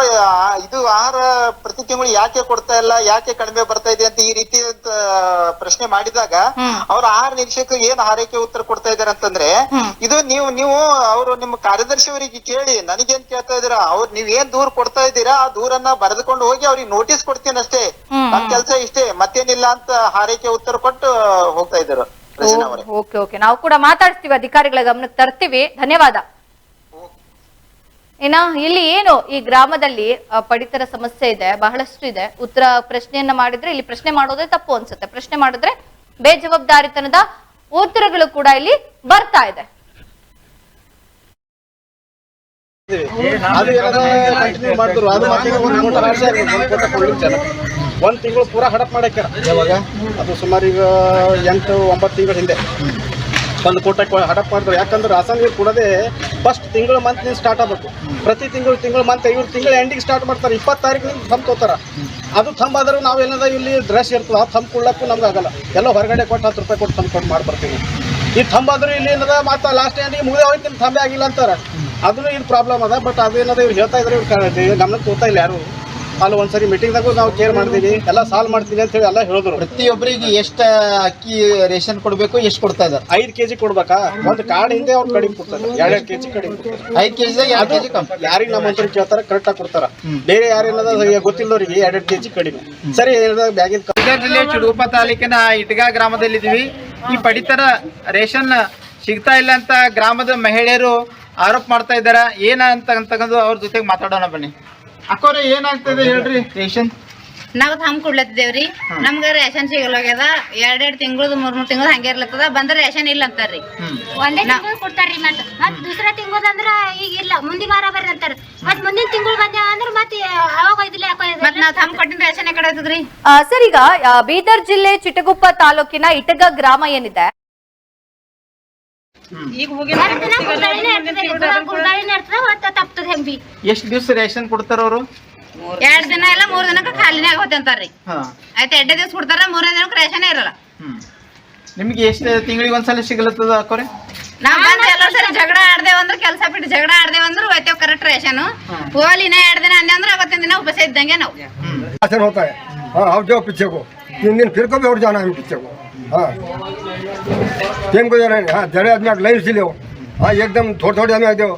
ಇದು ಆಹಾರ ಪ್ರತಿ ತಿಂಗಳು ಯಾಕೆ ಕೊಡ್ತಾ ಇಲ್ಲ ಯಾಕೆ ಕಡಿಮೆ ಬರ್ತಾ ಇದೆ ಅಂತ ಈ ರೀತಿ ಅಂತ ಪ್ರಶ್ನೆ ಮಾಡಿದಾಗ ಅವ್ರ ಆಹಾರ ನಿರೀಕ್ಷಕರು ಏನ್ ಆರೈಕೆ ಉತ್ತರ ಕೊಡ್ತಾ ಇದಾರೆ ಅಂತಂದ್ರೆ ಇದು ನೀವು ನೀವು ಅವರು ನಿಮ್ಮ ಕಾರ್ಯದರ್ಶಿ ಅವರಿಗೆ ಕೇಳಿ ನನಗೇನ್ ಕೇಳ್ತಾ ಇದೀರಾ ಅವ್ರು ನೀವ್ ಏನ್ ದೂರ್ ಕೊಡ್ತಾ ಇದ್ದೀರಾ? ಆ ದೂರನ್ನ ಬರೆದುಕೊಂಡು ಹೋಗಿ ಅವ್ರಿಗೆ ನೋಟಿಸ್ ಕೊಡ್ತೀನಿ ಅಷ್ಟೇ. ನನ್ ಕೆಲ್ಸ ಇಷ್ಟೇ. ಮತ್ತೇನಿಲ್ಲ ಅಂತ ಹಾರೈಕೆ ಉತ್ತರ ಕೊಟ್ಟು ಹೋಗ್ತಾ ಅವರೇ ಓಕೆ ಓಕೆ. ನಾವು ಕೂಡ ಮಾತಾಡ್ತೀವಿ ಅಧಿಕಾರಿಗಳ ಗಮನಕ್ಕೆ ತರ್ತೀವಿ. ಧನ್ಯವಾದ. ಏನ ಇಲ್ಲಿ ಏನು ಈ ಗ್ರಾಮದಲ್ಲಿ ಪಡಿತರ ಸಮಸ್ಯೆ ಇದೆ ಬಹಳಷ್ಟು ಇದೆ. ಉತ್ತರ ಪ್ರಶ್ನೆಯನ್ನ ಮಾಡಿದ್ರೆ ಇಲ್ಲಿ ಪ್ರಶ್ನೆ ಮಾಡೋದೇ ತಪ್ಪು ಅನ್ಸುತ್ತೆ. ಪ್ರಶ್ನೆ ಮಾಡಿದ್ರೆ ಬೇಜವಾಬ್ದಾರಿತನದ ಉತ್ತರಗಳು ಕೂಡ ಇಲ್ಲಿ ಬರ್ತಾ ಇದೆ. ಅದು ಒಂದು ತಿಂಗಳು ಪೂರಾ ಹಡಪ್ ಮಾಡಾಕ್ಯಾರ ಯಾವಾಗ? ಅದು ಸುಮಾರು ಈಗ ಎಂಟು ಒಂಬತ್ತು ತಿಂಗಳ ಹಿಂದೆ. ಒಂದು ಕೋಟ ಕೊ- ಹಡಪ್ ಮಾಡಿದ್ರು. ಯಾಕಂದ್ರೆ ರಾಸಾಯನಿಕ ಕೊಡೋದೇ ಫಸ್ಟ್ ತಿಂಗಳು ಮಂತ್ ಸ್ಟಾರ್ಟ್ ಆಗಬೇಕು. ಪ್ರತಿ ತಿಂಗಳು ತಿಂಗಳು ಮಂತ್ ಇವ್ರು ತಿಂಗಳ ಎಂಡಿಗೆ ಸ್ಟಾರ್ಟ್ ಮಾಡ್ತಾರೆ. ಇಪ್ಪತ್ತು ತಾರೀಕಿನಿಂದ ಥಂಬ್ ತೋತಾರ. ಅದು ಥಂಬ್ ಆದ್ರೆ ನಾವು ಏನದ ಇಲ್ಲಿ ಡ್ರೆಸ್ ಇರ್ತದೆ ಆ ಥಂಬ್ ಕೊಡ್ಲಕ್ಕೂ ನಮ್ಗೆ ಆಗಲ್ಲ. ಎಲ್ಲ ಹೊರಗಡೆ ಕೊಟ್ಟು ಹತ್ತು ರೂಪಾಯಿ ಕೊಟ್ಟು ಥಂಬ್ ಕೊಟ್ಟು ಮಾಡಿ ಬರ್ತೀವಿ. ಈ ಥಂಬ್ ಆದರೂ ಇಲ್ಲಿ ಏನದ ಮತ್ತೆ ಲಾಸ್ಟ್ ಎಂಡಿಗೆ ಮುಗಿದೇ ಹೋಯ್ತು ನಿಮ್ಮ ಥಂಬೆ ಆಗಿಲ್ಲ ಅಂತಾರೆ. ಅದನ್ನು ಇದು ಪ್ರಾಬ್ಲಮ್ ಅದ ಬಟ್ ಅದೇನದ ಇವ್ರು ಹೇಳ್ತಾ ಇದ್ರೆ ಇವ್ರು ಗಮನಕ್ಕೆ ತೋತಾ ಇಲ್ಲ ಯಾರು. ಅಲ್ಲಿ ಒಂದ್ಸರಿ ಮೀಟಿಂಗ್ದಾಗೂ ನಾವು ಕೇರ್ ಮಾಡ್ತೀವಿ ಎಲ್ಲ ಸಾಲ್ವ್ ಮಾಡ್ತೀವಿ ಅಂತ ಹೇಳಿ ಎಲ್ಲ ಹೇಳಿದ್ರು. ಪ್ರತಿಯೊಬ್ಬರಿಗೆ ಎಷ್ಟು ಅಕ್ಕಿ ರೇಷನ್ ಕೊಡಬೇಕು ಎಷ್ಟು ಕೊಡ್ತಾ ಇದಾರೆ ಐದು ಕೆಜಿ ಕೊಡ್ಬೇಕಾ? ಒಂದು ಕಾರ್ಡ್ ಹಿಂದೆ ಅವ್ರು ಕಡಿಮೆ ಕೊಡ್ತಾರೆ. ಎರಡೆರಡು ಕೆಜಿ ಕಡಿಮೆ ಕೊಡ್ತಾರೆ. ಐದ್ ಕೆಜಿದಾಗ ಎರಡ್ ಕೆಜಿ ಕಮ್ಮಿ. ಯಾರಿಗೆ ನಮ್ಮ ಮಂತ್ರಿ ಕೇಳ್ತಾರೆ ಕರೆಕ್ಟ್ ಆಗಿ ಕೊಡ್ತಾರ. ಬೇರೆ ಯಾರೇನಾದ್ರೂ ಗೊತ್ತಿಲ್ಲದವ್ರಿಗೆ ಎರಡೆರಡು ಕೆಜಿ ಕಡಿಮೆ. ಸರಿ ಬ್ಯಾಗಿನ ಚುಡುಗುಪ್ಪ ತಾಲೂಕಿನ ಇಟ್ಗಾ ಗ್ರಾಮದಲ್ಲಿದ್ದೀವಿ ಈ ಪಡಿತರ ರೇಷನ್ ಸಿಗ್ತಾ ಇಲ್ಲ ಅಂತ ಗ್ರಾಮದ ಮಹಿಳೆಯರು ಆರೋಪ ಮಾಡ್ತಾ ಇದ್ದಾರೆ. ಏನ ಅಂತ ಅವ್ರ ಜೊತೆಗೆ ಮಾತಾಡೋಣ ಬನ್ನಿ. ಅಕ್ಕೋರೆ ಏನಾಗ್ತದೆ ಹೇಳ್ರಿ? ರೇಷನ್? ನಾವ್ ಹಮ್ ಕೊಡ್ಲತ್ತಿದೇವ್ರಿ ನಮ್ಗ ರೇಷನ್ ಸಿಗಲ್ಲಾಗ್ಯದ. ಎರಡೆರಡ್ ತಿಂಗಳದ ಮೂರ್ ಮೂರ್ ತಿಂಗಳು ಹಂಗೆ ಇರ್ಲತ್ತದ. ಬಂದ್ರ ರೇಷನ್ ಇಲ್ಲ ಅಂತಾರ್ರಿ. ಒಂದೇ ತಿಂಗಳು ಕೊಡ್ತಾರ್ರಿ ಮತ್ ಮತ್ ದೂಸರ ತಿಂಗಳು ಅಂದ್ರ ಈಗ ಇಲ್ಲ. ಮುಂದಿನ ವಾರ ಬರ್ರಿ ಅಂತಾರ. ಮತ್ ಮುಂದಿನ ತಿಂಗಳು ಬಂದ ಅಂದ್ರ ಮತ್ತೆ ಅವಾಗ ಒಯ್ದಿಲ್ಲ ಯಾಕೋ ಮತ್ ನಾವ್ ಹಮ್ ಕೊಟ್ಟಿನ ರೇಷನ್ ಕಡೆ ಸರ್ ಈಗ ಬೀದರ್ ಜಿಲ್ಲೆ ಚಿಟಗುಪ್ಪ ತಾಲೂಕಿನ ಇಟಗ ಗ್ರಾಮ ಏನಿದೆ? ಬರತನ ಗುರ್ಗಾಳಿನೇ ಇರ್ತದೆ ಗುರ್ಗಾಳಿನೇ ಇರ್ತದೆ ಒತ್ತ ತಪ್ತದ ಹೆಂಬಿ ಎಷ್ಟು ದಿವ್ಸ ರೇಷನ್ ಕೊಡ್ತಾರ ಅವರು ಎರಡ್ ದಿನ ಇಲ್ಲ ಮೂರ್ ದಿನಕ್ಕ ಖಾಲಿನೇ ಆಗೋತೆ ಅಂತಾರ್ರಿ ಹಾ ಆಯ್ತು ಎರಡೇ ದಿವ್ಸ ಕೊಡ್ತಾರ ಮೂರನೇ ದಿನಕ್ಕೆ ರೇಷನ್ ಇರಲ್ಲ ಹ್ಮ್ ನಿಮ್ಗೆ ಎಷ್ಟು ತಿಂಗಳಿಗೆ ಒಂದ್ಸಲ ಸಿಗ್ಲತ್ತದ ಅಕ್ಕೋರೆ ನಾವ್ ಬಂದ್ ಎಲ್ಲ ಸರಿ ಜಗಳ ಆಡ್ದೇವ್ ಅಂದ್ರ ಕೆಲ್ಸ ಬಿಟ್ಟು ಜಗಳ ಆಡ್ದೇವ್ ಅಂದ್ರ ಹೋಯ್ತೇವ್ ಕರೆಕ್ಟ್ ರೇಷನ್ ಹೋಲಿನ ಎರಡ್ ದಿನ ಅಂದೆ ಅಂದ್ರ ಅವತ್ತಿನ ದಿನ ಉಪವಾಸ ಇದ್ದಂಗೆ ನಾವು राशन होता है हाँ आओ जाओ पीछे को तीन दिन फिर को भी और जाना है पीछे को હા. કેમ કહ્યું નહીં હા જડે મેં લઈ લેવો હા, એકદમ થોડે થોડે અમે દો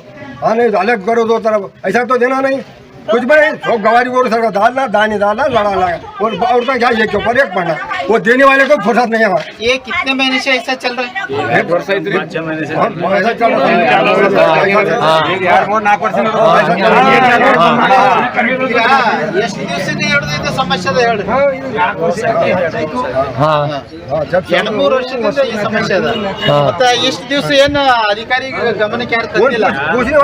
હા, નહીં અલગ કરો તો તરફ પૈસા તો દેના નહીં. कुछ भी नहीं सब गवारी को सर डालना दानी डालना लड़ा लगा और और का क्या ये के ऊपर एक पढ़ना वो देने वाले को फुर्सत नहीं है हमारे ये कितने महीने से ऐसा चल रहा है एक वर्ष हाँ, ऐसा चल ಈಗ ಎಷ್ಟು ದಿವಸದಿಂದ ಹಿಡಿದೈತೆ ಸಮಸ್ಯೆ ಅದ ಹೇಳ್ರಿ हाँ जब ಎರಡ್ ಮೂರು ವರ್ಷದಿಂದ ಈ ಸಮಸ್ಯೆ ಅದ ಮತ್ತ ಇಷ್ಟ ದಿವಸ ಏನ್ ಅಧಿಕಾರಿ ಗಮನಕ್ಕೆ ಯಾರು कौन ತಂದಿಲ್ಲ पूछने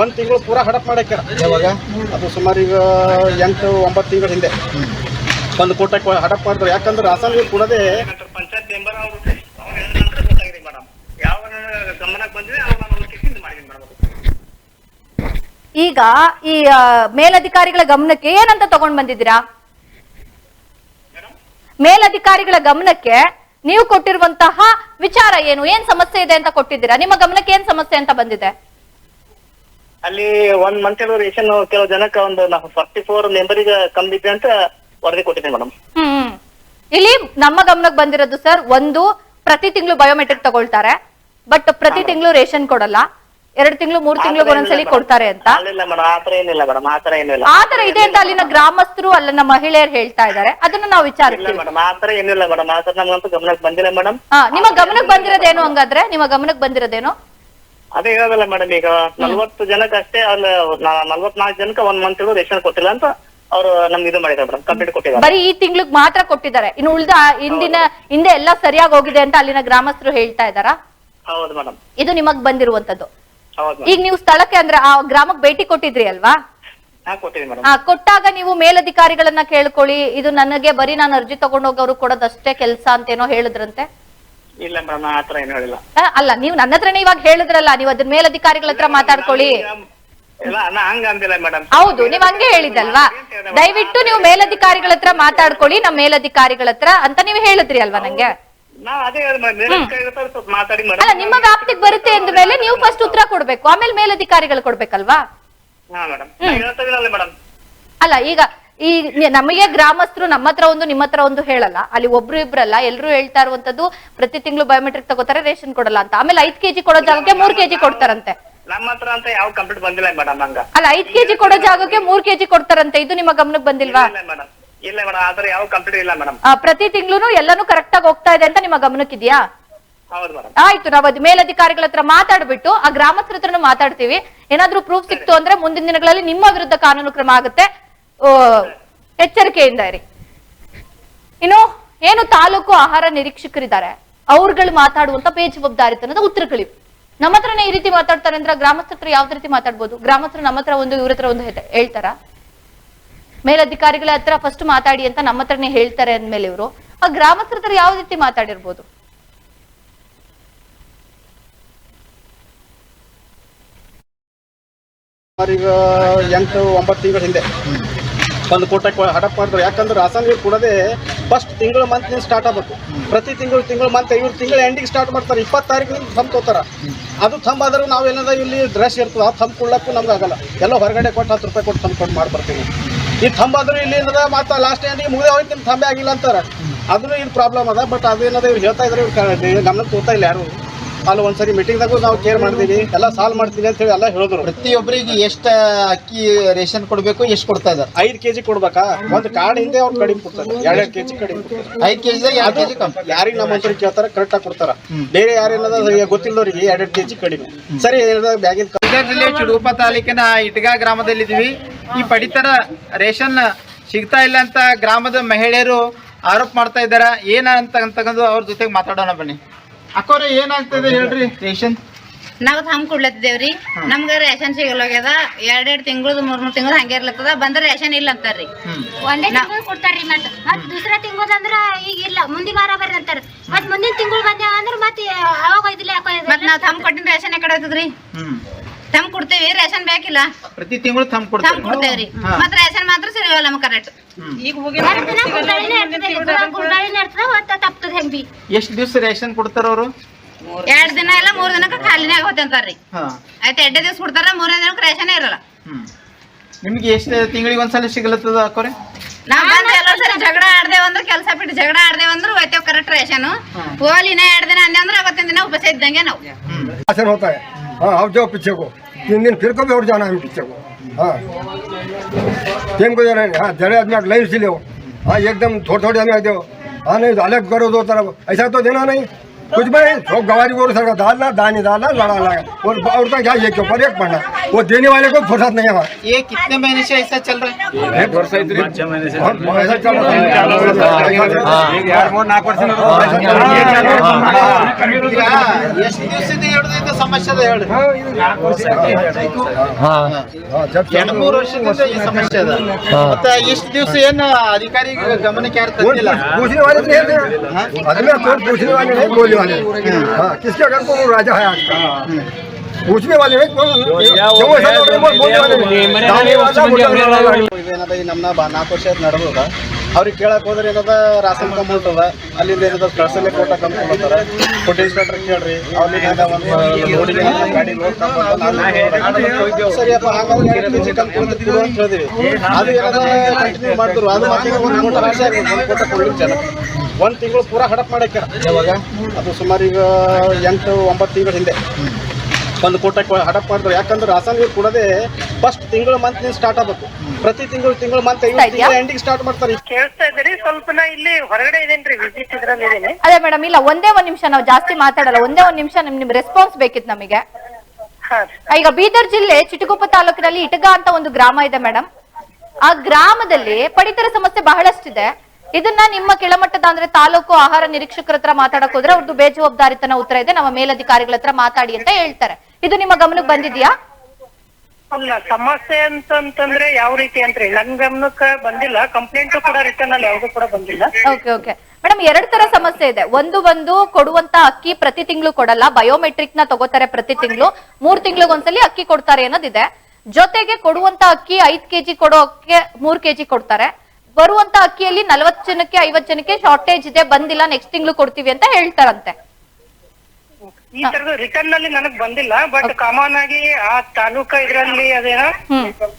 ಒಂದು ತಿಂಗಳು ಪೂರಾ ಹಡಪ್ ಮಾಡಕ್ಯಾರ ಯಾವಾಗ? ಅದು ಸುಮಾರು ಈಗ ಎಂಟು ಒಂಬತ್ತು ತಿಂಗಳ ಹಿಂದೆ. ಒಂದು ಕೋಟ ಹಡಪ್ ಮಾಡಿದ್ರು. ಯಾಕಂದ್ರೆ ರಾಸಾಯನಿಕ ಕೊಡೋದೇ ಪಂಚಾಯತ್ ಮೆಂಬರ್ ಅವರು ಗೊತ್ತಾಗಿದೆ ಮೇಡಮ್. ಯಾವ ಗಮನಕ್ಕೆ ಬಂದಿದೆ ಮೇಡಮ್ ಈಗ ಈ ಮೇಲಧಿಕಾರಿಗಳ ಗಮನಕ್ಕೆ ಏನಂತ ತಗೊಂಡ್ ಬಂದಿದ್ದೀರಾ? ಮೇಲಧಿಕಾರಿಗಳ ಗಮನಕ್ಕೆ ನೀವು ಕೊಟ್ಟಿರುವಂತಹ ವಿಚಾರ ಏನು? ಏನ್ ಸಮಸ್ಯೆ ಇದೆ ಅಂತ ಕೊಟ್ಟಿದ್ದೀರಾ? ನಿಮ್ಮ ಗಮನಕ್ಕೆ ಏನ್ ಸಮಸ್ಯೆ ಅಂತ ಬಂದಿದೆ? ಅಲ್ಲಿ ಒಂದ್ ಮಂತ್ ರೇಷನ್ ಕೆಲವು ಜನಕ್ಕೆ ಒಂದು ಫಾರ್ಟಿ ಫೋರ್ ಮೆಂಬರಿಗೆ ಕಮ್ಮಿ ಇದೆ ಅಂತ ವರದಿ ಕೊಟ್ಟಿದ್ದೀನಿ ಮೇಡಮ್ ಹ್ಮ್ ಇಲ್ಲಿ ನಮ್ಮ ಗಮನಕ್ಕೆ ಬಂದಿರೋದು ಸರ್ ಒಂದು ಪ್ರತಿ ತಿಂಗಳು ಬಯೋಮೆಟ್ರಿಕ್ ತಗೊಳ್ತಾರೆ ಬಟ್ ಪ್ರತಿ ತಿಂಗಳು ರೇಷನ್ ಕೊಡಲ್ಲ. ಎರಡು ತಿಂಗಳು ಮೂರ್ ತಿಂಗಳು ಒಂದೊಂದ್ಸಲಿ ಕೊಡ್ತಾರೆ ಅಂತ. ಇಲ್ಲ ಮೇಡಮ್ ಆತರ ಏನಿಲ್ಲ ಮೇಡಮ್ ಆತರ ಏನಿಲ್ಲ. ಆತರ ಇದೆ ಅಂತ ಅಲ್ಲಿನ ಗ್ರಾಮಸ್ಥರು ಅಲ್ಲಿನ ಮಹಿಳೆಯರು ಹೇಳ್ತಾ ಇದ್ದಾರೆ. ಅದನ್ನ ನಾವು ವಿಚಾರಿಸ್ತೀವಿ. ಮೇಡಮ್ ಆತರ ಏನಿಲ್ಲ ಮೇಡಮ್ ಆತರ ನಮ್ಗಂತೂ ಗಮನಕ್ಕೆ ಬಂದಿಲ್ಲ ಮೇಡಮ್ ನಿಮ್ಮ ಗಮನಕ್ಕೆ ಬಂದಿರೋದೇನು ಹಂಗಾದ್ರೆ? ನಿಮ್ಮ ಗಮನಕ್ಕೆ ಬಂದಿರೋದೇನು? ಅದೇ ಹೇಳೋದಲ್ಲ ಮೇಡಮ್ ಈಗ ನಲ್ವತ್ತು ಜನಕ್ಕೆ ಅಷ್ಟೇ ಅಲ್ಲಿ ನಲ್ವತ್ನಾಲ್ಕು ಜನಕ್ಕೆ ಒಂದ್ ಮಂತ್ ರೇಷನ್ ಕೊಟ್ಟಿಲ್ಲ ಅಂತ ಅವರು ನಮ್ಗೆ ಇದು ಮಾಡಿದ್ದಾರೆ ಮೇಡಮ್ ಕಂಪ್ಲೀಟ್ ಕೊಟ್ಟಿದ್ದಾರೆ. ಬರೀ ಈ ತಿಂಗ್ಳಿಗ್ ಮಾತ್ರ ಕೊಟ್ಟಿದ್ದಾರೆ. ಇನ್ನು ಉಳಿದ ಹಿಂದಿನ ಹಿಂದೆ. ಎಲ್ಲ ಸರಿಯಾಗಿ ಹೋಗಿದೆ ಅಂತ ಅಲ್ಲಿನ ಗ್ರಾಮಸ್ಥರು ಹೇಳ್ತಾ ಇದ್ದಾರಾ? ಹೌದು ಮೇಡಮ್ ಇದು ನಿಮಗ್ ಬಂದಿರುವಂತದ್ದು. ಹೌದು ಈಗ ನೀವು ಸ್ಥಳಕ್ಕೆ ಅಂದ್ರೆ ಆ ಗ್ರಾಮಕ್ಕೆ ಭೇಟಿ ಕೊಟ್ಟಿದ್ರಿ ಅಲ್ವಾ? ಹಾ ಕೊಟ್ಟಿದ್ದೀನಿ ಮೇಡಮ್ ಆ ಕೊಟ್ಟಾಗ ನೀವು ಮೇಲಧಿಕಾರಿಗಳನ್ನ ಕೇಳ್ಕೊಳ್ಳಿ ಇದು ನನಗೆ ಬರೀ ನಾನು ಅರ್ಜಿ ತಗೊಂಡೋಗವ್ರು ಕೊಡೋದಷ್ಟೇ ಕೆಲಸ ಅಂತೇನೋ ಹೇಳಿದ್ರಂತೆ. ಇಲ್ಲ ಮೇಡಮ್ ಆತರ ಏನು ಹೇಳಿಲ್ಲ. ಆ, ಅಲ್ಲ ನೀವು ನನ್ನ ಹತ್ರನೇ ಇವಾಗ ಹೇಳಿದ್ರಲ್ಲ ನೀವು ಅದನ್ನ ಮೇಲಧಿಕಾರಿಗಳ ಹತ್ರ ಮಾತಾಡ್ಕೊಳ್ಳಿ. ಇಲ್ಲ ನಾ ಹಂಗ ಅಂದಿಲ್ಲ ಮೇಡಮ್. ಹೌದು ನೀವ್ ಹಂಗೆ ಹೇಳಿದಲ್ವಾ ದಯವಿಟ್ಟು ನೀವು ಮೇಲಧಿಕಾರಿಗಳ ಹತ್ರ ಮಾತಾಡ್ಕೊಳ್ಳಿ ನಮ್ಮ ಮೇಲಧಿಕಾರಿಗಳ ಹತ್ರ ಅಂತ ನೀವು ಹೇಳಿದ್ರಿ ಅಲ್ವಾ ನಂಗೆ? ನಾ ಅದೇ ಹೇಳಿದೆ ಸ್ವಲ್ಪ ಮಾತಾಡಿ ಅಲ್ಲ ಮೇಡಮ್ ನಿಮ್ಮ ವ್ಯಾಪ್ತಿಗೆ ಬರುತ್ತೆ ಅಂದ ಮೇಲೆ ನೀವು ಫಸ್ಟ್ ಉತ್ತರ ಕೊಡ್ಬೇಕು ಆಮೇಲೆ ಮೇಲಧಿಕಾರಿಗಳು ಕೊಡ್ಬೇಕಲ್ವಾ? ಹಾ ಮೇಡಮ್. ಹೇಳ್ತಾ ಮೇಡಮ್. ಅಲ್ಲ ಈಗ ಈ ನಮಗೆ ಗ್ರಾಮಸ್ಥರು ನಮ್ಮ ಹತ್ರ ಒಂದು ನಿಮ್ಮ ಹತ್ರ ಒಂದು ಹೇಳಲ್ಲ. ಅಲ್ಲಿ ಒಬ್ರು ಇಬ್ರಲ್ಲ ಎಲ್ರು ಹೇಳ್ತಾ ಇರುವಂತದ್ದು ಪ್ರತಿ ತಿಂಗಳು ಬಯೋಮೆಟ್ರಿಕ್ ತಗೋತಾರೆ ರೇಷನ್ ಕೊಡಲ್ಲ ಅಂತ. ಆಮೇಲೆ ಐದ್ ಕೆಜಿ ಕೊಡೋ ಜಾಗಕ್ಕೆ ಮೂರ್ ಕೆಜಿ ಕೊಡ್ತಾರಂತೆ. ನಮ್ಮ ಹತ್ರ ಅಂತ ಯಾವ ಕಂಪ್ಲೀಟ್ ಬಂದಿಲ್ಲ ಮೇಡಮ್ ಹಂಗ. ಅಲ್ಲ ಐದ್ ಕೆಜಿ ಕೊಡೋ ಜಾಗಕ್ಕೆ ಮೂರ್ ಕೆಜಿ ಕೊಡ್ತಾರಂತೆ. ಇದು ನಿಮ್ಮ ಗಮನಕ್ಕೆ ಬಂದಿಲ್ವಾ? ಇಲ್ಲ ಮೇಡಮ್. ಆತರ ಯಾವ ಕಂಪ್ಲೀಟ್ ಇಲ್ಲ ಮೇಡಮ್. ಪ್ರತಿ ತಿಂಗಳು ಎಲ್ಲಾನು ಕರೆಕ್ಟ್ ಆಗಿ ಹೋಗ್ತಾ ಇದೆ ಅಂತ ನಿಮ್ಮ ಗಮನಕ್ಕಿದ್ಯಾ? ಹೌದು ಮೇಡಮ್. ಆಯ್ತು ನಾವು ಅದು ಮೇಲಧಿಕಾರಿಗಳ ಹತ್ರ ಮಾತಾಡ್ಬಿಟ್ಟು ಆ ಗ್ರಾಮಸ್ಥರ ಹತ್ರನೂ ಮಾತಾಡ್ತೀವಿ. ಏನಾದ್ರೂ ಪ್ರೂಫ್ ಸಿಕ್ತು ಅಂದ್ರೆ ಮುಂದಿನ ದಿನಗಳಲ್ಲಿ ನಿಮ್ಮ ವಿರುದ್ಧ ಕಾನೂನು ಕ್ರಮ ಆಗುತ್ತೆ. ಎಚ್ಚರಿಕೆಯಿಂದ ಇರಿ. ಇನ್ನು ಏನು ತಾಲೂಕು ಆಹಾರ ನಿರೀಕ್ಷಕರಿದ್ದಾರೆ? ಅವ್ರುಗಳು ಮಾತಾಡುವಂತ ಬೇಜವಾಬ್ದಾರಿತನದ ಉತ್ತರಗಳಿವೆ. ನಮ್ಮ ಹತ್ರನೇ ಈ ರೀತಿ ಮಾತಾಡ್ತಾರೆ ಅಂದ್ರೆ ಗ್ರಾಮಸ್ಥರ ಯಾವ್ದು ಯಾವ ರೀತಿ ಮಾತಾಡ್ಬೋದು? ಗ್ರಾಮಸ್ಥರು ನಮ್ಮ ಹತ್ರ ಒಂದು, ಇವ್ರ ಹತ್ರ ಒಂದು ಹೇಳ್ತಾ- ಹೇಳ್ತಾರ? ಮೇಲಧಿಕಾರಿಗಳ ಹತ್ರ ಫಸ್ಟ್ ಮಾತಾಡಿ ಅಂತ ನಮ್ಮ ಹತ್ರನೇ ಹೇಳ್ತಾರೆ ಅಂದ್ಮೇಲೆ ಇವರು. ಆ ಗ್ರಾಮಸ್ಥರ ಹತ್ರ ಯಾವ ರೀತಿ ಮಾತಾಡಿರ್ಬೋದು? ಈಗ ಎಂಟು, ಒಂಬತ್ತು ತಿಂಗಳ ಹಿಂದೆ. ಒಂದು ಕೋಟಕ್ಕೆ ಹಡಪ್ ಮಾಡಿದ್ರು. ಯಾಕಂದ್ರೆ ರಾಸಾಯನಿಕ ಕೊಡೋದೇ ಫಸ್ಟ್ ತಿಂಗಳ ಮಂತ್ ಸ್ಟಾರ್ಟ್ ಆಗಬೇಕು. ಪ್ರತಿ ತಿಂಗಳು ತಿಂಗಳು ಮಂತ್ ಇವ್ರು ತಿಂಗಳ ಎಂಡಿಗೆ ಸ್ಟಾರ್ಟ್ ಮಾಡ್ತಾರೆ. ಇಪ್ಪತ್ತು ತಾರೀಕಿನಿಂದ ತೋತಾರ. ಅದು ತಂಬಾದ್ರೂ ನಾವು ಏನದ ಇಲ್ಲಿ ಡ್ರೆಸ್ ಇರ್ತದೆ, ಆ ತಂಬ್ ಕೊಡ್ಲಕ್ಕೂ ನಮ್ಗೆ ಆಗಲ್ಲ. ಎಲ್ಲ ಹೊರಗಡೆ ಕೊಟ್ಟು ಹತ್ತು ರೂಪಾಯಿ ಕೊಟ್ಟು ಥಂಬ್ ಕೊಟ್ಟು ಮಾಡಿ ಬರ್ತೀವಿ ಈ ತಂಬಾದ್ರೂ ಇಲ್ಲಿ ಏನದ, ಮತ್ತೆ ಲಾಸ್ಟ್ ಎಂಡಿಗೆ ಮುಗಿದೇ ಹೋಯ್ತು ನಿಮ್ಮ ತಂಬೆ ಆಗಿಲ್ಲ ಅಂತಾರೆ. ಅದನ್ನು ಇದು ಪ್ರಾಬ್ಲಮ್ ಅದ. ಬಟ್ ಅದೇನದ ಇವ್ರು ಹೇಳ್ತಾ ಇದ್ರೆ, ಇವ್ರು ಗಮನ ತೋತಾ ಇಲ್ಲ ಯಾರು. ಅಲ್ಲಿ ಒಂದ್ಸರಿ ಮೀಟಿಂಗ್ದಾಗೂ ನಾವು ಕೇರ್ ಮಾಡ್ತೀವಿ. ಎಲ್ಲ ಸಾಲ್ವ್ ಮಾಡ್ತೀವಿ ಅಂತ ಹೇಳಿ ಎಲ್ಲ ಹೇಳಿದ್ರು. ಪ್ರತಿಯೊಬ್ಬರಿಗೆ ಎಷ್ಟು ಅಕ್ಕಿ ರೇಷನ್ ಕೊಡಬೇಕು ಎಷ್ಟು ಕೊಡ್ತಾ ಇದ್ದಾರೆ? ಐದು ಕೆಜಿ ಕೊಡ್ಬೇಕಾ? ಒಂದು ಕಾರ್ಡ್ ಹಿಂದೆ ಅವ್ರು ಕಡಿಮೆ ಕೊಡ್ತಾರೆ. ಎರಡೆರಡು ಕೆಜಿ ಕಡಿಮೆ ಐದು ಕೆಜಿದಾಗ ಎರಡು ಕೆಜಿ ಕಮ್ಮಿ. ಯಾರಿಗೆ ನಮ್ಮ ಹತ್ರ ಕೇಳ್ತಾರೆ ಕರೆಕ್ಟ್ ಆಗಿ ಕೊಡ್ತಾರ. ಬೇರೆ ಯಾರೇನಾದ್ರೂ ಗೊತ್ತಿಲ್ಲದವ್ರಿಗೆ ಎರಡೆರಡು ಕೆಜಿ ಕಡಿಮೆ. ಸರಿ ಬ್ಯಾಗಿನ ಜಿಲ್ಲೆ ಚುಡುಪ ತಾಲೂಕಿನ ಇಟ್ಗಾ ಗ್ರಾಮದಲ್ಲಿದ್ದೀವಿ. ಈ ಪಡಿತರ ರೇಷನ್ ಸಿಗ್ತಾ ಇಲ್ಲ ಅಂತ ಗ್ರಾಮದ ಮಹಿಳೆಯರು ಆರೋಪ ಮಾಡ್ತಾ ಇದ್ದಾರೆ? ಏನಂತ ಅಂತಕ್ಕಂದು ಅವ್ರ ಜೊತೆಗೆ ಮಾತಾಡೋಣ ಬನ್ನಿ. ಅಕ್ಕೋರೆ ಏನಾಗ್ತದೆ ಹೇಳ್ರಿ? ರೇಷನ್? ನಾವ್ ಹಮ್ ಕೊಡ್ಲತ್ತಿದೇವ್ರಿ. ನಮ್ಗ ರೇಷನ್ ಸಿಗಲ್ಲೋಗ್ಯದ. ಎರಡೆರಡ್ ತಿಂಗಳು ಮೂರ್ ಮೂರ್ ತಿಂಗಳು ಹಂಗೆ ಇರ್ಲತ್ತದ. ಬಂದ್ರ ರೇಷನ್ ಇಲ್ಲ ಅಂತಾರ್ರಿ. ಒಂದೇ ತಿಂಗಳು ಕೊಡ್ತಾರ್ರಿ ಮತ್ ಮತ್ ದೂಸರಾ ತಿಂಗಳು ಅಂದ್ರ ಈಗ ಇಲ್ಲ. ಮುಂದಿನ ವಾರ ಬರ್ರಿ ಅಂತಾರ. ಮತ್ ಮುಂದಿನ ತಿಂಗಳು ಬಂದ ಅಂದ್ರ ಮತ್ ಅವಾಗ ಒಯ್ದಿಲ್ಲ ಯಾಕೋ ಮತ್ ನಾವ್ ತಮ್ ಕೊಟ್ಟಿನ ರೇಷನ್ ಯಾಕಡೆ ಹೋಗ್ತದ್ರಿ ತಮ್ ಕೊಡ್ತೇವಿ. ರೇಷನ್ ಬೇಕಿಲ್ಲ. ಪ್ರತಿ ತಿಂಗಳು ತಮ್ಮ ತಮ್ ಕೊಡ್ತೇವ್ರಿ. ಮತ್ ರೇಷನ್ ಮಾತ್ರ ಸಿಗಲ್ಲ ನಮ್ಗ್ ಕರೆಕ್ಟ್ ಎರಡ್ ದಿನ ಗುರ್ಡಾಳಿನೇ ಇರ್ತದೆ ಗುರ್ಡಾ- ಗುರ್ಡಾಳಿನೇ ಇರ್ತದ ಒತ್ತ ತಪ್ತದ ಹೆಂಗ್ ಬಿ ಎಷ್ಟು ದಿವಸ ರೇಷನ್ ಕೊಡ್ತಾರ ಅವರು ಎರಡ್ ದಿನ ಇಲ್ಲ ಮೂರ್ ದಿನಕ್ಕ ಖಾಲಿನೇ ಆಗೋತೆ ಅಂತಾರ್ರಿ ಹಾ ಆಯ್ತು ಎರಡೇ ದಿವ್ಸ ಕೊಡ್ತಾರ ಮೂರನೇ ದಿನಕ್ಕೆ ರೇಷನ್ ಇರಲ್ಲ ಹ್ಮ್ ನಿಮ್ಗೆ ಎಷ್ಟು ತಿಂಗಳಿಗೆ ಒಂದ್ಸಲ ಸಿಗ್ಲತ್ತದ ಅಕ್ಕೋರೆ ನಾವ್ ಬಂದ್ ಎಲ್ಲರೂ ಸರಿ ಜಗಳ ಆಡ್ದೇವ್ ಅಂದ್ರೆ ಕೆಲಸ ಬಿಟ್ಟು ಜಗಳ ಆಡ್ದೇವ್ ಅಂದ್ರೆ ಒಯ್ತೇವ್ ಕರೆಕ್ಟ್ ರೇಷನ್ ಹೋಲಿನ ಎರಡ್ ದಿನ ಅಂದೆ ಅಂದ್ರೆ ಅವತ್ತಿನ ದಿನ ಉಪವಾಸ ಇದ್ದಂಗೆ ನಾವು राशन होता है हाँ अब जाओ पीछे को तीन दिन फिर कभी और जाना है पीछे को હા. કેમ કહ્યું નહીં હા, જ્યારે આદમી લઈને સી લેવો હા, એકદમ થોડી થોડી અમે દેવો હા, નહીં અલગ કરો તો તરફ પૈસા તો દેના નહીં. कुछ भी नहीं सब गवारी बोल सका डालना दानी डालना लड़ा लगा और और का क्या ये क्यों पर एक पढ़ना वो देने वाले को फुर्सत नहीं है वहाँ ये कितने महीने से ऐसा चल रहा है एक वर्ष हाँ, ऐसा चल रहा ಈಗ ಎಷ್ಟು ದಿವಸದ ಹಿಡಿದ ಸಮಸ್ಯೆ ಅದ ಹೇಳಿ हाँ जब ಎರಡು ಮೂರು ವರ್ಷದಿಂದ ಈ ಸಮಸ್ಯೆ ಅದ ಮತ್ತ ಇಷ್ಟು ದಿವಸ ಏನು ಅಧಿಕಾರಿ ಗಮನಕ್ಕೆ ಯಾರು ತಂದಿಲ್ಲ पूछने वाले हाँ, हम्म। किसके अगर को राजा है आज का? हाँ। हम्म। पूछने वाले हैं कौन? तो नमना शायद नडत होगा। ಅವ್ರಿಗೆ ಕೇಳಕ್ಕೆ ಹೋದ್ರೆ ಏನದ ರಾಸನ್ ಕಂಪ್ಲೀಟ್ ಅದ ಅಲ್ಲಿಂದ ಏನದ ಕಳ್ಸಲ್ಲೇ ಕೋಟ ಕಂಪ್ಲೀಟ್ ಫುಡ್ ಇನ್ಸ್ಪೆಕ್ಟರ್ ಕೇಳ್ರಿ. ಅವ್ರಿಗೆ ಒಂದ್ ಅಂತ ಹೇಳಿದ್ವಿ ಜನ ಒಂದು ತಿಂಗಳು ಪೂರಾ ಹಡಪ್ ಮಾಡಕ್ಕೆ. ಅದು ಸುಮಾರು ಈಗ ಎಂಟು ಒಂಬತ್ತು ತಿಂಗಳ ಹಿಂದೆ. ಒಂದು ಕೋಟಕ್ಕೆ ಹಡಪ್ ಮಾಡಿದ್ರು. ಯಾಕಂದ್ರೆ ರಾಸಾಯನ ನೀರು ಕೊಡೋದೇ ಫಸ್ಟ್ ತಿಂಗಳ ಮಂತ್ ಸ್ಟಾರ್ಟ್ ಆಗಬೇಕು. ಪ್ರತಿ ತಿಂಗಳು ತಿಂಗಳು ಮಂತ್? ಎಂಡಿಂಗ್ ಸ್ಟಾರ್ಟ್ ಮಾಡ್ತಾರೆ. ಕೇಳ್ತಾ ಇದ್ದೀರಿ ಸ್ವಲ್ಪ ನಾ ಇಲ್ಲಿ ಹೊರಗಡೆ ಇದೇನ್ರಿ ವಿಸಿಟ್ ಇದ್ರಲ್ಲಿ ಇದೀನಿ? ಅದೇ ಮೇಡಮ್ ಇಲ್ಲ ಒಂದೇ ಒಂದ್ ನಿಮಿಷ ನಾವು ಜಾಸ್ತಿ ಮಾತಾಡಲ್ಲ ಒಂದೇ ಒಂದ್ ನಿಮಿಷ ನಿಮ್ ನಿಮ್ ರೆಸ್ಪಾನ್ಸ್ ಬೇಕಿತ್ತು ನಮಗೆ. ಹಾ. ಈಗ ಬೀದರ್ ಜಿಲ್ಲೆ ಚಿಟಗುಪ್ಪ ತಾಲೂಕಿನಲ್ಲಿ ಇಟಗ ಅಂತ ಒಂದು ಗ್ರಾಮ ಇದೆ ಮೇಡಮ್ ಆ ಗ್ರಾಮದಲ್ಲಿ ಪಡಿತರ ಸಮಸ್ಯೆ ಬಹಳಷ್ಟಿದೆ. ಇದನ್ನ ನಿಮ್ಮ ಕೆಳಮಟ್ಟದ ಅಂದ್ರೆ ತಾಲೂಕು ಆಹಾರ ನಿರೀಕ್ಷಕರ ಹತ್ರ ಮಾತಾಡಕ್ ಹೋದ್ರೆ ಅವ್ರದ್ದು ಬೇಜವಾಬ್ದಾರಿತನ ಉತ್ತರ ಇದೆ. ನಮ್ಮ ಮೇಲಧಿಕಾರಿಗಳ ಹತ್ರ ಮಾತಾಡಿ ಅಂತ ಹೇಳ್ತಾರೆ. ಇದು ನಿಮ್ಮ ಗಮನಕ್ಕೆ ಬಂದಿದ್ಯಾ? ಅಲ್ಲ ಸಮಸ್ಯೆ ಅಂತಂತಂದ್ರೆ ಯಾವ ರೀತಿ ಅಂತ್ರಿ ನನ್ ಗಮನಕ್ಕೆ ಬಂದಿಲ್ಲ. ಕಂಪ್ಲೇಂಟ್ ಕೂಡ ರಿಟರ್ನ್ ಅಲ್ಲಿ ಯಾವ್ದು ಕೂಡ ಬಂದಿಲ್ಲ. Okay okay. ಮೇಡಮ್ ಎರಡ್ ತರ ಸಮಸ್ಯೆ ಇದೆ. ಒಂದು ಒಂದು ಕೊಡುವಂತ ಅಕ್ಕಿ ಪ್ರತಿ ತಿಂಗಳು ಕೊಡಲ್ಲ. ಬಯೋಮೆಟ್ರಿಕ್ನ ತಗೋತಾರೆ ಪ್ರತಿ ತಿಂಗಳು. ಮೂರ್ ತಿಂಗಳಿಗೊಂದ್ಸಲಿ ಅಕ್ಕಿ ಕೊಡ್ತಾರೆ ಅನ್ನೋದಿದೆ. ಜೊತೆಗೆ ಕೊಡುವಂತ ಅಕ್ಕಿ ಐದ್ ಕೆಜಿ ಕೊಡೋಕೆ ಮೂರ್ ಕೆಜಿ ಕೊಡ್ತಾರೆ. ಬರುವಂತ ಅಕ್ಕಿಯಲ್ಲಿ ನಲವತ್ ಜನಕ್ಕೆ ಐವತ್ ಜನಕ್ಕೆ ಶಾರ್ಟೇಜ್ ಇದೆ ಬಂದಿಲ್ಲ ನೆಕ್ಸ್ಟ್ ತಿಂಗಳು ಕೊಡ್ತೀವಿ ಅಂತ ಹೇಳ್ತಾರಂತೆ ಈ ತರದ ರಿಟರ್ನ್ ಅಲ್ಲಿ ನನಗ್ ಬಂದಿಲ್ಲ ಬಟ್ ಕಾಮನ್ ಆಗಿ ಆ ತಾಲೂಕಾ ಇದ್ರಲ್ಲಿ ಅದೇನೋ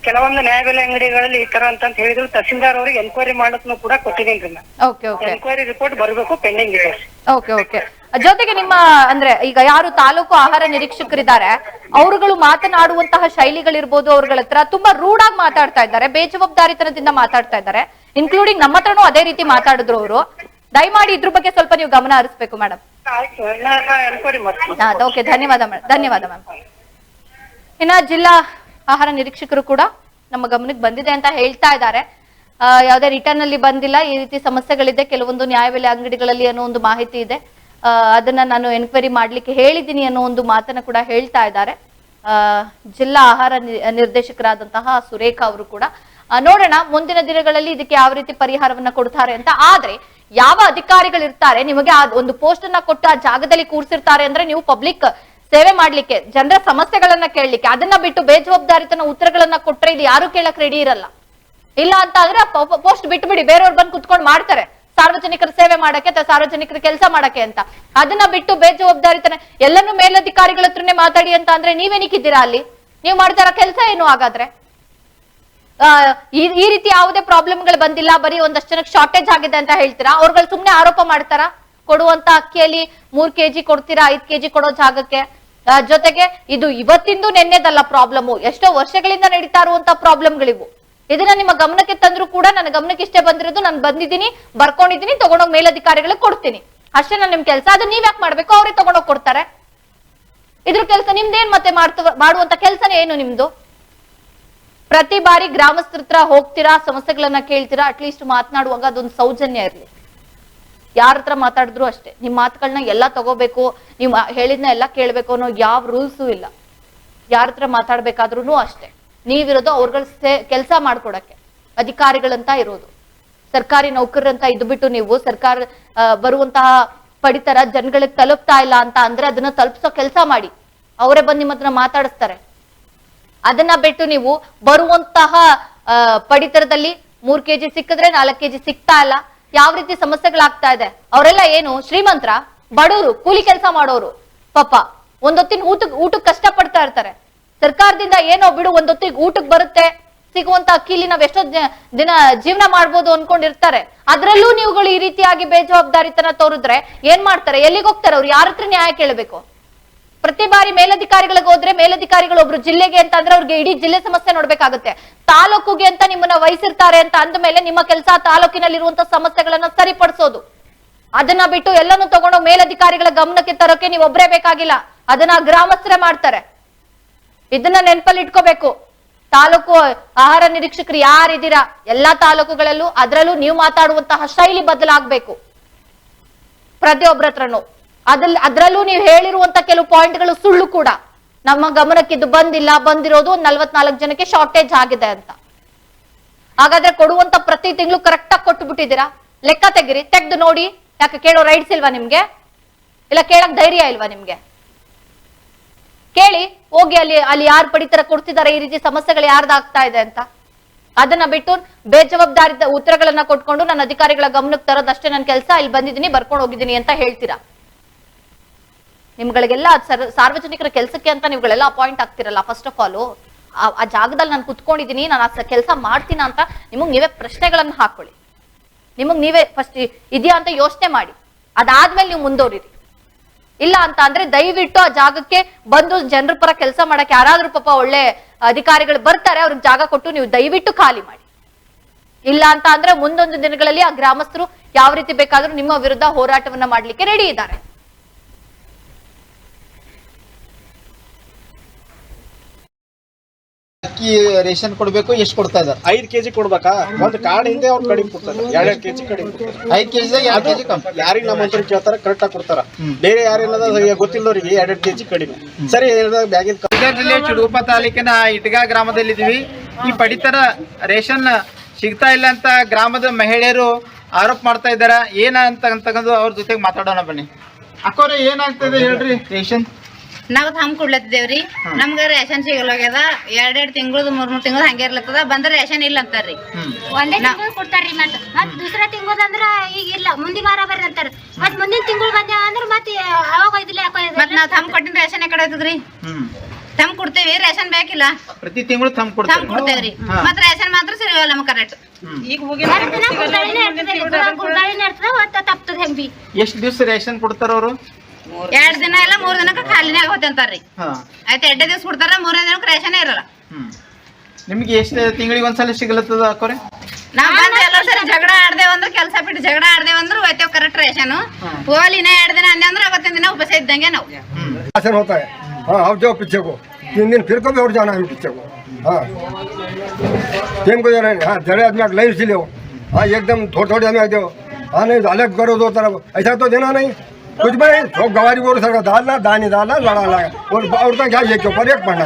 ಕೆಲವೊಂದು ನ್ಯಾಯಬೆಲೆ ಅಂಗಡಿಗಳಲ್ಲಿ ಈ ತರ ಅಂತ ಹೇಳಿದ್ರು ತಹಸೀಲ್ದಾರ್ ಅವ್ರಿಗೆ ಎನ್ಕ್ವೈರಿ ಮಾಡಕ್ನು ಕೂಡ ಕೊಟ್ಟಿದ್ದೀನಿ ಎನ್ಕ್ವೈರಿ ರಿಪೋರ್ಟ್ ಬರಬೇಕು ಪೆಂಡಿಂಗ್ ಇದೆ. ಓಕೆ ಓಕೆ ಜೊತೆಗೆ ನಿಮ್ಮ ಅಂದ್ರೆ ಈಗ ಯಾರು ತಾಲೂಕು ಆಹಾರ ನಿರೀಕ್ಷಕರಿದ್ದಾರೆ ಅವರುಗಳು ಮಾತನಾಡುವಂತಹ ಶೈಲಿಗಳಿರ್ಬೋದು ಅವ್ರಗಳ ಹತ್ರ ತುಂಬಾ ರೂಢಾಗಿ ಆಗಿ ಮಾತಾಡ್ತಾ ಇದ್ದಾರೆ ಬೇಜವಾಬ್ದಾರಿತನದಿಂದ ಮಾತಾಡ್ತಾ ಇದ್ದಾರೆ. ಇನ್ಕ್ಲೂಡಿಂಗ್ ನಮ್ಮ ಹತ್ರನೂ ಅದೇ ರೀತಿ ಮಾತಾಡಿದ್ರು ಅವರು. ದಯಮಾಡಿ ಇದ್ರ ಬಗ್ಗೆ ಸ್ವಲ್ಪ ನೀವು ಗಮನ ಹರಿಸ್ಬೇಕು ಮೇಡಮ್ ಓಕೆ ಧನ್ಯವಾದ ಮೇಡಮ್ ಧನ್ಯವಾದ ಮ್ಯಾಮ್ ಇನ್ನ ಜಿಲ್ಲಾ ಆಹಾರ ನಿರೀಕ್ಷಕರು ಕೂಡ ನಮ್ಮ ಗಮನಕ್ಕೆ ಬಂದಿದೆ ಅಂತ ಹೇಳ್ತಾ ಇದ್ದಾರೆ. ಯಾವುದೇ ರಿಟರ್ನ್ ಅಲ್ಲಿ ಬಂದಿಲ್ಲ. ಈ ರೀತಿ ಸಮಸ್ಯೆಗಳಿದೆ. ಕೆಲವೊಂದು ನ್ಯಾಯಬೆಲೆ ಅಂಗಡಿಗಳಲ್ಲಿ ಅನ್ನೋ ಒಂದು ಮಾಹಿತಿ ಇದೆ. ಅದನ್ನ ನಾನು ಎನ್ಕ್ವೈರಿ ಮಾಡ್ಲಿಕ್ಕೆ ಹೇಳಿದ್ದೀನಿ ಅನ್ನೋ ಒಂದು ಮಾತನ್ನ ಕೂಡ ಹೇಳ್ತಾ ಇದ್ದಾರೆ. ಜಿಲ್ಲಾ ಆಹಾರ ನಿರ್ದೇಶಕರಾದಂತಹ ಸುರೇಖಾ ಅವರು ಕೂಡ. ನೋಡೋಣ ಮುಂದಿನ ದಿನಗಳಲ್ಲಿ ಇದಕ್ಕೆ ಯಾವ ರೀತಿ ಪರಿಹಾರವನ್ನ ಕೊಡ್ತಾರೆ ಅಂತ. ಆದ್ರೆ ಯಾವ ಅಧಿಕಾರಿಗಳು ಇರ್ತಾರೆ, ನಿಮಗೆ ಆ ಒಂದು ಪೋಸ್ಟ್ ಅನ್ನ ಕೊಟ್ಟು ಆ ಜಾಗದಲ್ಲಿ ಕೂರ್ಸಿರ್ತಾರೆ ಅಂದ್ರೆ ನೀವು ಪಬ್ಲಿಕ್ ಸೇವೆ ಮಾಡ್ಲಿಕ್ಕೆ, ಜನರ ಸಮಸ್ಯೆಗಳನ್ನ ಕೇಳಲಿಕ್ಕೆ, ಅದನ್ನ ಬಿಟ್ಟು ಬೇಜವಾಬ್ದಾರಿತನ ಉತ್ತರಗಳನ್ನ ಕೊಟ್ರೆ ಇದು ಯಾರು ಕೇಳಕ್ ರೆಡಿ ಇರಲ್ಲ. ಇಲ್ಲ ಅಂತ ಅಂದ್ರೆ ಪೋಸ್ಟ್ ಬಿಟ್ಟು ಬಿಡಿ ಬೇರೆಯವ್ರು ಬಂದು ಕುತ್ಕೊಂಡು ಮಾಡ್ತಾರೆ. ಸಾರ್ವಜನಿಕರ ಸೇವೆ ಮಾಡಕ್ಕೆ ಅಥವಾ ಸಾರ್ವಜನಿಕರ ಕೆಲಸ ಮಾಡಕ್ಕೆ ಅಂತ. ಅದನ್ನ ಬಿಟ್ಟು ಬೇಜವಾಬ್ದಾರಿತನ, ಎಲ್ಲನೂ ಮೇಲಧಿಕಾರಿಗಳ ಹತ್ರನೇ ಮಾತಾಡಿ ಅಂತ ಅಂದ್ರೆ ನೀವೇನಿಕ್ಕಿದ್ದೀರಾ ಅಲ್ಲಿ? ನೀವು ಮಾಡ್ತಾರ? ಕೆಲಸ ಏನು ಹಾಗಾದ್ರೆ? ಈ ರೀತಿ ಯಾವುದೇ ಪ್ರಾಬ್ಲಮ್ಗಳು ಬಂದಿಲ್ಲ, ಬರೀ ಒಂದಷ್ಟು ಜನಕ್ಕೆ ಶಾರ್ಟೇಜ್ ಆಗಿದೆ ಅಂತ ಹೇಳ್ತೀರಾ? ಅವ್ರಗಳು ಸುಮ್ನೆ ಆರೋಪ ಮಾಡ್ತಾರಾ? ಕೊಡುವಂತ ಅಕ್ಕಿಯಲ್ಲಿ ಮೂರ್ ಕೆಜಿ ಕೊಡ್ತೀರಾ, ಐದ್ ಕೆಜಿ ಕೊಡೋ ಜಾಗಕ್ಕೆ? ಜೊತೆಗೆ ಇದು ಇವತ್ತಿಂದು ನೆನ್ನೆದಲ್ಲ ಪ್ರಾಬ್ಲಮ್ ಎಷ್ಟೋ ವರ್ಷಗಳಿಂದ ನಡೀತಾ ಇರುವಂತ ಪ್ರಾಬ್ಲಮ್ಗಳಿವು ಇದನ್ನ ನಿಮ್ಮ ಗಮನಕ್ಕೆ ತಂದ್ರು ಕೂಡ ನನ್ನ ಗಮನಕ್ಕೆ ಇಷ್ಟೇ ಬಂದಿರೋದು, ನಾನು ಬಂದಿದ್ದೀನಿ, ಬರ್ಕೊಂಡಿದ್ದೀನಿ, ತಗೊಂಡೋಗ್ ಮೇಲಧಿಕಾರಿಗಳಿಗೆ ಕೊಡ್ತೀನಿ. ಅಷ್ಟೇ ನಾನು ನಿಮ್ ಕೆಲಸ. ಅದು ನೀವ್ ಯಾಕೆ ಮಾಡ್ಬೇಕು? ಅವ್ರೇ ತಗೊಂಡೋಗ್ ಕೊಡ್ತಾರೆ. ಇದ್ರ ಕೆಲಸ ನಿಮ್ದೇನ್ ಮತ್ತೆ ಮಾಡ್ತ ಮಾಡುವಂತ ಕೆಲಸನೇ ಏನು ನಿಮ್ದು? ಪ್ರತಿ ಬಾರಿ ಗ್ರಾಮಸ್ಥರ ಹತ್ರ ಹೋಗ್ತೀರಾ, ಸಮಸ್ಯೆಗಳನ್ನ ಕೇಳ್ತೀರಾ ಅಟ್ಲೀಸ್ಟ್ ಮಾತನಾಡುವಾಗ ಅದೊಂದು ಸೌಜನ್ಯ ಇರಲಿ. ಯಾರ ಹತ್ರ ಮಾತಾಡಿದ್ರು ಅಷ್ಟೇ. ನಿಮ್ ಮಾತುಗಳನ್ನ ಎಲ್ಲಾ ತಗೋಬೇಕು, ನೀವು ಹೇಳಿದ್ನ ಎಲ್ಲಾ ಕೇಳ್ಬೇಕು ಅನ್ನೋ ಯಾವ ರೂಲ್ಸು ಇಲ್ಲ. ಯಾರ ಹತ್ರ ಮಾತಾಡ್ಬೇಕಾದ್ರೂ ಅಷ್ಟೇ. ನೀವಿರೋದು ಅವ್ರಗಳ ಕೆಲಸ ಮಾಡ್ಕೊಡಕ್ಕೆ. ಅಧಿಕಾರಿಗಳಂತ ಇರೋದು. ಸರ್ಕಾರಿ ನೌಕರರಂತ ಇದ್ ಬಿಟ್ಟು ನೀವು ಸರ್ಕಾರ ಬರುವಂತಹ ಪಡಿತರ ಜನಗಳಿಗೆ ತಲುಪ್ತಾ ಇಲ್ಲ ಅಂತ ಅಂದ್ರೆ ಅದನ್ನ ತಲುಪಿಸೋ ಕೆಲಸ ಮಾಡಿ. ಅವರೇ ಬಂದು ನಿಮ್ಮ ಹತ್ರ ಮಾತಾಡಿಸ್ತಾರೆ. ಅದನ್ನ ಬಿಟ್ಟು ನೀವು ಬರುವಂತಹ ಪಡಿತರದಲ್ಲಿ ಮೂರ್ ಕೆಜಿ ಸಿಕ್ಕಿದ್ರೆ ನಾಲ್ಕು ಕೆಜಿ ಸಿಗ್ತಾ ಇಲ್ಲ. ಯಾವ ರೀತಿ ಸಮಸ್ಯೆಗಳಾಗ್ತಾ ಇದೆ? ಅವರೆಲ್ಲ ಏನು, ಶ್ರೀಮಂತ್ರ, ಬಡವರು, ಕೂಲಿ ಕೆಲಸ ಮಾಡೋರು, ಪಾಪ, ಒಂದೊತ್ತಿನ ಊಟಕ್ಕೆ ಊಟಕ್ಕೆ ಕಷ್ಟ ಪಡ್ತಾ ಇರ್ತಾರೆ. ಸರ್ಕಾರದಿಂದ ಏನೋ ಬಿಡು, ಒಂದೊತ್ತಿಗೆ ಊಟಕ್ಕೆ ಬರುತ್ತೆ, ಸಿಗುವಂತ ಅಕ್ಕಿಲಿ ನಾವ್ ಎಷ್ಟೋ ದಿನ ಜೀವನ ಮಾಡ್ಬೋದು ಅನ್ಕೊಂಡಿರ್ತಾರೆ. ಅದ್ರಲ್ಲೂ ನೀವುಗಳು ಈ ರೀತಿಯಾಗಿ ಬೇಜವಾಬ್ದಾರಿತನ ತೋರಿದ್ರೆ ಏನ್ ಮಾಡ್ತಾರೆ? ಎಲ್ಲಿಗೆ ಹೋಗ್ತಾರೆ ಅವ್ರು? ಯಾರ ಹತ್ರ ನ್ಯಾಯ ಕೇಳಬೇಕು? ಪ್ರತಿ ಬಾರಿ ಮೇಲಧಿಕಾರಿಗಳಿಗೆ ಹೋದ್ರೆ ಮೇಲಧಿಕಾರಿಗಳು ಒಬ್ರು ಜಿಲ್ಲೆಗೆ ಅಂತ ಅಂದ್ರೆ ಅವ್ರಿಗೆ ಇಡೀ ಜಿಲ್ಲೆ ಸಮಸ್ಯೆ ನೋಡ್ಬೇಕಾಗುತ್ತೆ. ತಾಲೂಕುಗೆ ಅಂತ ನಿಮ್ಮನ್ನ ವಹಿಸಿರ್ತಾರೆ ಅಂತ ಅಂದ ಮೇಲೆ ನಿಮ್ಮ ಕೆಲಸ ತಾಲೂಕಿನಲ್ಲಿ ಇರುವಂತ ಸಮಸ್ಯೆಗಳನ್ನ ಸರಿಪಡಿಸೋದು. ಅದನ್ನ ಬಿಟ್ಟು ಎಲ್ಲನೂ ತಗೊಂಡು ಮೇಲಧಿಕಾರಿಗಳ ಗಮನಕ್ಕೆ ತರೋಕೆ ನೀವು ಒಬ್ರೇ ಬೇಕಾಗಿಲ್ಲ. ಅದನ್ನ ಗ್ರಾಮಸ್ಥರೇ ಮಾಡ್ತಾರೆ. ಇದನ್ನ ನೆನಪಲ್ಲಿ ಇಟ್ಕೋಬೇಕು. ತಾಲೂಕು ಆಹಾರ ನಿರೀಕ್ಷಕರು ಯಾರಿದ್ದೀರಾ? ಎಲ್ಲಾ ತಾಲೂಕುಗಳಲ್ಲೂ ಅದರಲ್ಲೂ ನೀವು ಮಾತಾಡುವಂತಹ ಶೈಲಿ ಬದಲಾಗಬೇಕು. ಪ್ರತಿಯೊಬ್ಬರ ಹತ್ರನು. ಅದ್ರಲ್ಲಿ ಅದ್ರಲ್ಲೂ ನೀವು ಹೇಳಿರುವಂತ ಕೆಲವು ಪಾಯಿಂಟ್ಗಳು ಸುಳ್ಳು ಕೂಡ. ನಮ್ಮ ಗಮನಕ್ಕೆ ಇದು ಬಂದಿಲ್ಲ, ಬಂದಿರೋದು ನಲ್ವತ್ನಾಲ್ಕು ಜನಕ್ಕೆ ಶಾರ್ಟೇಜ್ ಆಗಿದೆ ಅಂತ. ಹಾಗಾದ್ರೆ ಕೊಡುವಂತ ಪ್ರತಿ ತಿಂಗಳು ಕರೆಕ್ಟ್ ಆಗಿ ಕೊಟ್ಟು ಬಿಟ್ಟಿದ್ದೀರಾ ಲೆಕ್ಕ ತೆಗಿರಿ, ತೆಗ್ದು ನೋಡಿ. ಯಾಕೆ ಕೇಳೋ ರೈಟ್ಸ್ ಇಲ್ವಾ ನಿಮ್ಗೆ? ಇಲ್ಲ ಕೇಳಕ್ ಧೈರ್ಯ ಇಲ್ವಾ ನಿಮ್ಗೆ? ಕೇಳಿ, ಹೋಗಿ ಅಲ್ಲಿ ಅಲ್ಲಿ ಯಾರು ಪಡಿತರ ಕೊಡ್ತಿದ್ದಾರೆ ಈ ರೀತಿ ಸಮಸ್ಯೆಗಳು ಯಾರ್ದಾಗ್ತಾ ಇದೆ ಅಂತ. ಅದನ್ನ ಬಿಟ್ಟು ಬೇಜವಾಬ್ದಾರಿ ಉತ್ತರಗಳನ್ನ ಕೊಟ್ಕೊಂಡು ನನ್ನ ಅಧಿಕಾರಿಗಳ ಗಮನಕ್ಕೆ ತರೋದಷ್ಟೇ ನನ್ನ ಕೆಲಸ, ಇಲ್ಲಿ ಬಂದಿದ್ದೀನಿ, ಬರ್ಕೊಂಡು ಹೋಗಿದ್ದೀನಿ ಅಂತ ಹೇಳ್ತೀರಾ? ನಿಮ್ಗಳಿಗೆಲ್ಲ ಸಾರ್ವಜನಿಕರ ಕೆಲಸಕ್ಕೆ ಅಂತ ನೀವುಗಳೆಲ್ಲ ಅಪಾಯಿಂಟ್ ಆಗ್ತಿರಲ್ಲ ಫಸ್ಟ್ ಆಫ್ ಆಲ್ ಆ ಜಾಗದಲ್ಲಿ ನಾನು ಕುತ್ಕೊಂಡಿದ್ದೀನಿ, ನಾನು ಆ ಕೆಲಸ ಮಾಡ್ತೀನ ಅಂತ ನಿಮಗ್ ನೀವೇ ಪ್ರಶ್ನೆಗಳನ್ನ ಹಾಕೊಳ್ಳಿ. ನಿಮಗ್ ನೀವೇ ಫಸ್ಟ್ ಇದೆಯಾ ಅಂತ ಯೋಚನೆ ಮಾಡಿ. ಅದಾದ್ಮೇಲೆ ನೀವು ಮುಂದುವರಿರಿ. ಇಲ್ಲ ಅಂತ ಅಂದ್ರೆ ದಯವಿಟ್ಟು ಆ ಜಾಗಕ್ಕೆ ಬಂದು ಜನರ ಪರ ಕೆಲಸ ಮಾಡಕ್ಕೆ ಯಾರಾದ್ರೂ ಪಾಪ ಒಳ್ಳೆ ಅಧಿಕಾರಿಗಳು ಬರ್ತಾರೆ, ಅವ್ರಿಗೆ ಜಾಗ ಕೊಟ್ಟು ನೀವು ದಯವಿಟ್ಟು ಖಾಲಿ ಮಾಡಿ. ಇಲ್ಲ ಅಂತ ಅಂದ್ರೆ ಮುಂದೊಂದು ದಿನಗಳಲ್ಲಿ ಆ ಗ್ರಾಮಸ್ಥರು ಯಾವ ರೀತಿ ಬೇಕಾದ್ರೂ ನಿಮ್ಮ ವಿರುದ್ಧ ಹೋರಾಟವನ್ನ ಮಾಡ್ಲಿಕ್ಕೆ ರೆಡಿ ಇದ್ದಾರೆ. ಅಕ್ಕಿ ರೇಷನ್ ಕೊಡಬೇಕು ಎಷ್ಟು ಕೊಡ್ತಾ ಇದ್ದಾರೆ? ಐದು ಕೆಜಿ ಕೊಡ್ಬೇಕಾ? ಒಂದು ಕಾರ್ಡ್ ಹಿಂದೆ ಅವ್ರು ಕಡಿಮೆ ಕೊಡ್ತಾರೆ. ಎರಡೆರಡು ಕೆಜಿ ಕಡಿಮೆ ಕೊಡ್ತಾರೆ. ಐದು ಕೆಜಿದಾಗ ಎರಡು ಕೆಜಿ ಕಮ್ಮಿ. ಯಾರಿಗೆ ನಮ್ಮ ಮಂತ್ರಿ ಕೇಳ್ತಾರೆ ಕರೆಕ್ಟ್ ಆಗಿ ಕೊಡ್ತಾರ. ಬೇರೆ ಯಾರೇನದ ಗೊತ್ತಿಲ್ಲದವ್ರಿಗೆ ಎರಡೆರಡು ಕೆಜಿ ಕಡಿಮೆ. ಸರಿ ಬ್ಯಾಗಿನ ಬೀದರ್ ಜಿಲ್ಲೆ ಚುಡುಗುಪ್ಪ ತಾಲೂಕಿನ ಇಟ್ಗಾ ಗ್ರಾಮದಲ್ಲಿದ್ದೀವಿ. ಈ ಪಡಿತರ ರೇಷನ್ ಸಿಗ್ತಾ ಇಲ್ಲ ಅಂತ ಗ್ರಾಮದ ಮಹಿಳೆಯರು ಆರೋಪ ಮಾಡ್ತಾ ಇದ್ದಾರೆ. ಏನ ಅಂತ ಅಂತಕ್ಕಂಥ ಅವ್ರ ಜೊತೆಗೆ ಮಾತಾಡೋಣ ಬನ್ನಿ. ಅಕ್ಕೋರೆ ಏನಾಗ್ತದೆ ಹೇಳ್ರಿ? ರೇಷನ್? ನಾವ್ ಹಮ್ ಕೊಡ್ಲತ್ತಿದ್ದೇವ್ರಿ ನಮ್ಗ ರೇಷನ್ ಸಿಗಲ್ಲಾಗ್ಯದ. ಎರಡ್ ಎರಡ್ ತಿಂಗಳು ಮೂರ್ ಮೂರ್ ತಿಂಗಳ ಹಂಗೆ ಇರ್ಲತ್ತದ. ಬಂದ್ರ ರೇಷನ್ ಇಲ್ಲ ಅಂತಾರ್ರಿ. ಒಂದೇ ತಿಂಗಳು ಕೊಡ್ತಾರ್ರಿ ಮತ್ ಮತ್ ದೂಸರಾ ತಿಂಗಳ ಅಂದ್ರ ಈಗ ಇಲ್ಲ ಮುಂದಿನ ವಾರ ಬರ್ರಿ ಅಂತಾರ. ಮತ್ ಮುಂದಿನ ತಿಂಗಳು ಬಂದ ಅಂದ್ರ ಮತ್ ಅವಾಗ ಒಯ್ದಿಲ್ಲ ಮತ್ ನಾವ್ ತಮ್ ಕೊಟ್ಟಿನ ರೇಷನ್ ಕಡೆ ಹೋಯ್ತದ್ರಿ? ತಮ್ ಕೊಡ್ತೇವಿ ರೇಷನ್ ಬೇಕಿಲ್ಲ. ಪ್ರತಿ ತಿಂಗಳು ತಮ್ ಕೊಡ್ತಾರೆ ಕೊಡ್ತೇವ್ರಿ. ಮತ್ ರೇಷನ್ ಮಾತ್ರ ಸಿಗಲ್ಲ ನಮ್ ಕರೆಕ್ಟ್ ಈಗ ಹೋಗಿ ಎಷ್ಟು ದಿವಸ ರೇಷನ್ ಕೊಡ್ತಾರ ಅವರು? ಎರಡ್ ದಿನ ಇಲ್ಲ ಮೂರ್ ದಿನಕ್ಕ ಖಾಲಿನೇ ಆಗೋತೆ ಅಂತಾರ್ರಿ ಹಾ ಆಯ್ತು ಎರಡೇ ದಿವಸ ಕೊಡ್ತಾರ ಮೂರನೇ ದಿನಕ್ಕೆ ರೇಷನ್ ಇರಲ್ಲ ಹ್ಮ್ ನಿಮ್ಗೆ ಎಷ್ಟು ತಿಂಗಳಿಗೆ ಒಂದ್ಸಲ ಸಿಗ್ಲತ್ತದ ಅಕ್ಕೋರೆ ನಾವ್ ಬಂದ್ ಎಲ್ಲ ಸರಿ ಜಗಳ ಆಡ್ದೇವ್ ಅಂದ್ರ ಕೆಲ್ಸ ಬಿಟ್ಟು ಜಗಳ ಆಡ್ದೇವ್ ಅಂದ್ರ ಹೋಯ್ತೇವ್ ಕರೆಕ್ಟ್ ರೇಷನ್ ಹೋಲಿನ ಎರಡ್ ದಿನ ಅಂದೆ ಅಂದ್ರ ಅವತ್ತಿನ ದಿನ ಉಪವಾಸ ಇದ್ದಂಗೆ ನಾವು राशन होता है हाँ अब जाओ पीछे को तीन दिन फिर कभी और जाना है पीछे को हाँ टीम को जाना है हाँ जड़े आदमी लाइन से लो हाँ एकदम थोड़े थोड़े आदमी आ जाओ हाँ नहीं अलग करो दो तरफ ऐसा तो देना नहीं कुछ भाई गवारी गोरू सगळं दाला दाणे दाला लड़ा लगा और क्या, ये एक पर एक म्हणा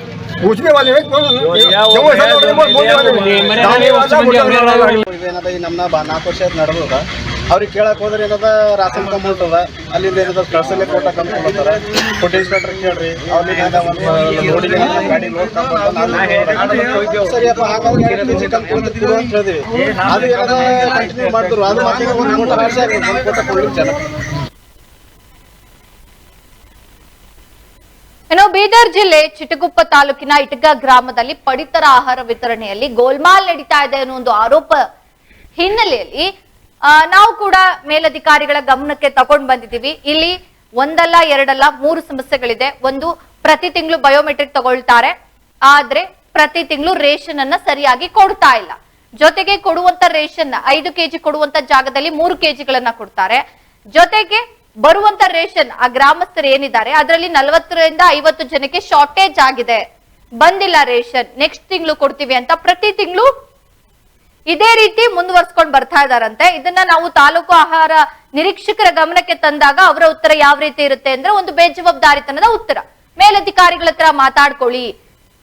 ಉಜ್ಮೆ ಏನದ ಈ ನಮ್ನ ನಾಲ್ಕು ವರ್ಷ ನಡೆದ ಅವ್ರಿಗೆ ಕೇಳಕ್ ಹೋದ್ರೆ ಏನದ? ರಾಸನ್ ಕಮೌಂಟ್ ಅದ ಅಲ್ಲಿಂದ ಏನದ? ಕಳ್ಸಲ್ಲೇ ಕೋಟ ಕಂಡ್ಕೊಳ್ತಾರೆ ಫುಡ್ ಇನ್ಸ್ಪೆಕ್ಟರ್ ಕೇಳ್ರಿ. ಅವ್ರಿಗೆ ಸರಿಯಪ್ಪ ಹಾಗಾದ್ರೆ ಅಂತ ಹೇಳಿದ್ವಿ. ಕಂಟಿನ್ಯೂ ಅದು ಮತ್ತೆ ಜನ ಬೀದರ್ ಜಿಲ್ಲೆ ಚಿಟಗುಪ್ಪ ತಾಲೂಕಿನ ಇಟಗ ಗ್ರಾಮದಲ್ಲಿ ಪಡಿತರ ಆಹಾರ ವಿತರಣೆಯಲ್ಲಿ ಗೋಲ್ಮಾಲ್ ನಡೀತಾ ಇದೆ ಅನ್ನೋ ಒಂದು ಆರೋಪ ಹಿನ್ನೆಲೆಯಲ್ಲಿ ನಾವು ಕೂಡ ಮೇಲಧಿಕಾರಿಗಳ ಗಮನಕ್ಕೆ ತಗೊಂಡ್ ಬಂದಿದ್ದೀವಿ. ಇಲ್ಲಿ ಒಂದಲ್ಲ, ಎರಡಲ್ಲ, ಮೂರು ಸಮಸ್ಯೆಗಳಿದೆ. ಒಂದು, ಪ್ರತಿ ತಿಂಗಳು ಬಯೋಮೆಟ್ರಿಕ್ ತಗೊಳ್ತಾರೆ. ಆದ್ರೆ ಪ್ರತಿ ತಿಂಗಳು ರೇಷನ್ ಅನ್ನ ಸರಿಯಾಗಿ ಕೊಡ್ತಾ ಇಲ್ಲ. ಜೊತೆಗೆ ಕೊಡುವಂತ ರೇಷನ್ ಐದು ಕೆಜಿ ಕೊಡುವಂತ ಜಾಗದಲ್ಲಿ ಮೂರು ಕೆಜಿಗಳನ್ನ ಕೊಡ್ತಾರೆ. ಜೊತೆಗೆ ಬರುವಂತ ರೇಷನ್ ಆ ಗ್ರಾಮಸ್ಥರು ಏನಿದ್ದಾರೆ, ಅದರಲ್ಲಿ ನಲವತ್ತರಿಂದ ಐವತ್ತು ಜನಕ್ಕೆ ಶಾರ್ಟೇಜ್ ಆಗಿದೆ. ಬಂದಿಲ್ಲ ರೇಷನ್ ನೆಕ್ಸ್ಟ್ ತಿಂಗಳು ಕೊಡ್ತೀವಿ ಅಂತ ಪ್ರತಿ ತಿಂಗಳು ಇದೇ ರೀತಿ ಮುಂದುವರ್ಸ್ಕೊಂಡ್ ಬರ್ತಾ ಇದಾರಂತೆ. ಇದನ್ನ ನಾವು ತಾಲೂಕು ಆಹಾರ ನಿರೀಕ್ಷಕರ ಗಮನಕ್ಕೆ ತಂದಾಗ ಅವರ ಉತ್ತರ ಯಾವ ರೀತಿ ಇರುತ್ತೆ ಅಂದ್ರೆ ಒಂದು ಬೇಜವಾಬ್ದಾರಿತನದ ಉತ್ತರ. ಮೇಲಧಿಕಾರಿಗಳ ಹತ್ರ ಮಾತಾಡ್ಕೊಳ್ಳಿ.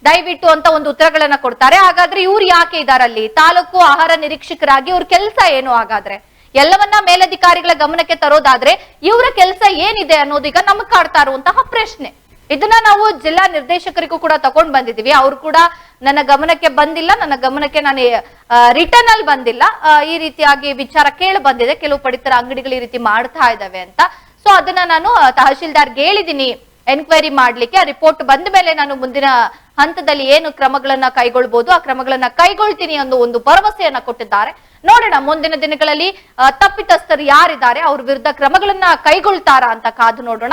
ದಯವಿಟ್ಟು ಅಂತ ಒಂದು ಉತ್ತರಗಳನ್ನ ಕೊಡ್ತಾರೆ. ಹಾಗಾದ್ರೆ ಇವ್ರು ಯಾಕೆ ಇದಾರಲ್ಲಿ? ತಾಲೂಕು ಆಹಾರ ನಿರೀಕ್ಷಕರಾಗಿ ಇವ್ರ ಕೆಲಸ ಏನು ಹಾಗಾದ್ರೆ? ಎಲ್ಲವನ್ನ ಮೇಲಧಿಕಾರಿಗಳ ಗಮನಕ್ಕೆ ತರೋದಾದ್ರೆ ಇವರ ಕೆಲಸ ಏನಿದೆ ಅನ್ನೋದೀಗ ನಮಗ್ ಕಾಡ್ತಾ ಇರುವಂತಹ ಪ್ರಶ್ನೆ. ಇದನ್ನ ನಾವು ಜಿಲ್ಲಾ ನಿರ್ದೇಶಕರಿಗೂ ಕೂಡ ತಗೊಂಡ್ ಬಂದಿದೀವಿ. ಅವ್ರು ಕೂಡ ನನ್ನ ಗಮನಕ್ಕೆ ಬಂದಿಲ್ಲ. ನನ್ನ ಗಮನಕ್ಕೆ ನಾನು ರಿಟರ್ನ್ ಅಲ್ಲಿ ಬಂದಿಲ್ಲ. ಈ ರೀತಿಯಾಗಿ ವಿಚಾರ ಕೇಳಿ ಬಂದಿದೆ. ಕೆಲವು ಪಡಿತರ ಅಂಗಡಿಗಳು ಈ ರೀತಿ ಮಾಡ್ತಾ ಇದಾವೆ ಅಂತ. ಸೊ ಅದನ್ನ ನಾನು ತಹಶೀಲ್ದಾರ್ಗೆ ಹೇಳಿದೀನಿ. ಎನ್ಕ್ವೈರಿ ಮಾಡ್ಲಿಕ್ಕೆ ಆ ರಿಪೋರ್ಟ್ ಬಂದ ಮೇಲೆ ನಾನು ಮುಂದಿನ ಹಂತದಲ್ಲಿ ಏನು ಕ್ರಮಗಳನ್ನ ಕೈಗೊಳ್ಬಹುದು ಆ ಕ್ರಮಗಳನ್ನ ಕೈಗೊಳ್ತೀನಿ ಅನ್ನೋ ಒಂದು ಭರವಸೆಯನ್ನ ಕೊಟ್ಟಿದ್ದಾರೆ. ನೋಡೋಣ, ಮುಂದಿನ ದಿನಗಳಲ್ಲಿ ತಪ್ಪಿತಸ್ಥರು ಯಾರಿದ್ದಾರೆ, ಅವ್ರ ವಿರುದ್ಧ ಕ್ರಮಗಳನ್ನ ಕೈಗೊಳ್ತಾರಾ ಅಂತ ಕಾದು ನೋಡೋಣ.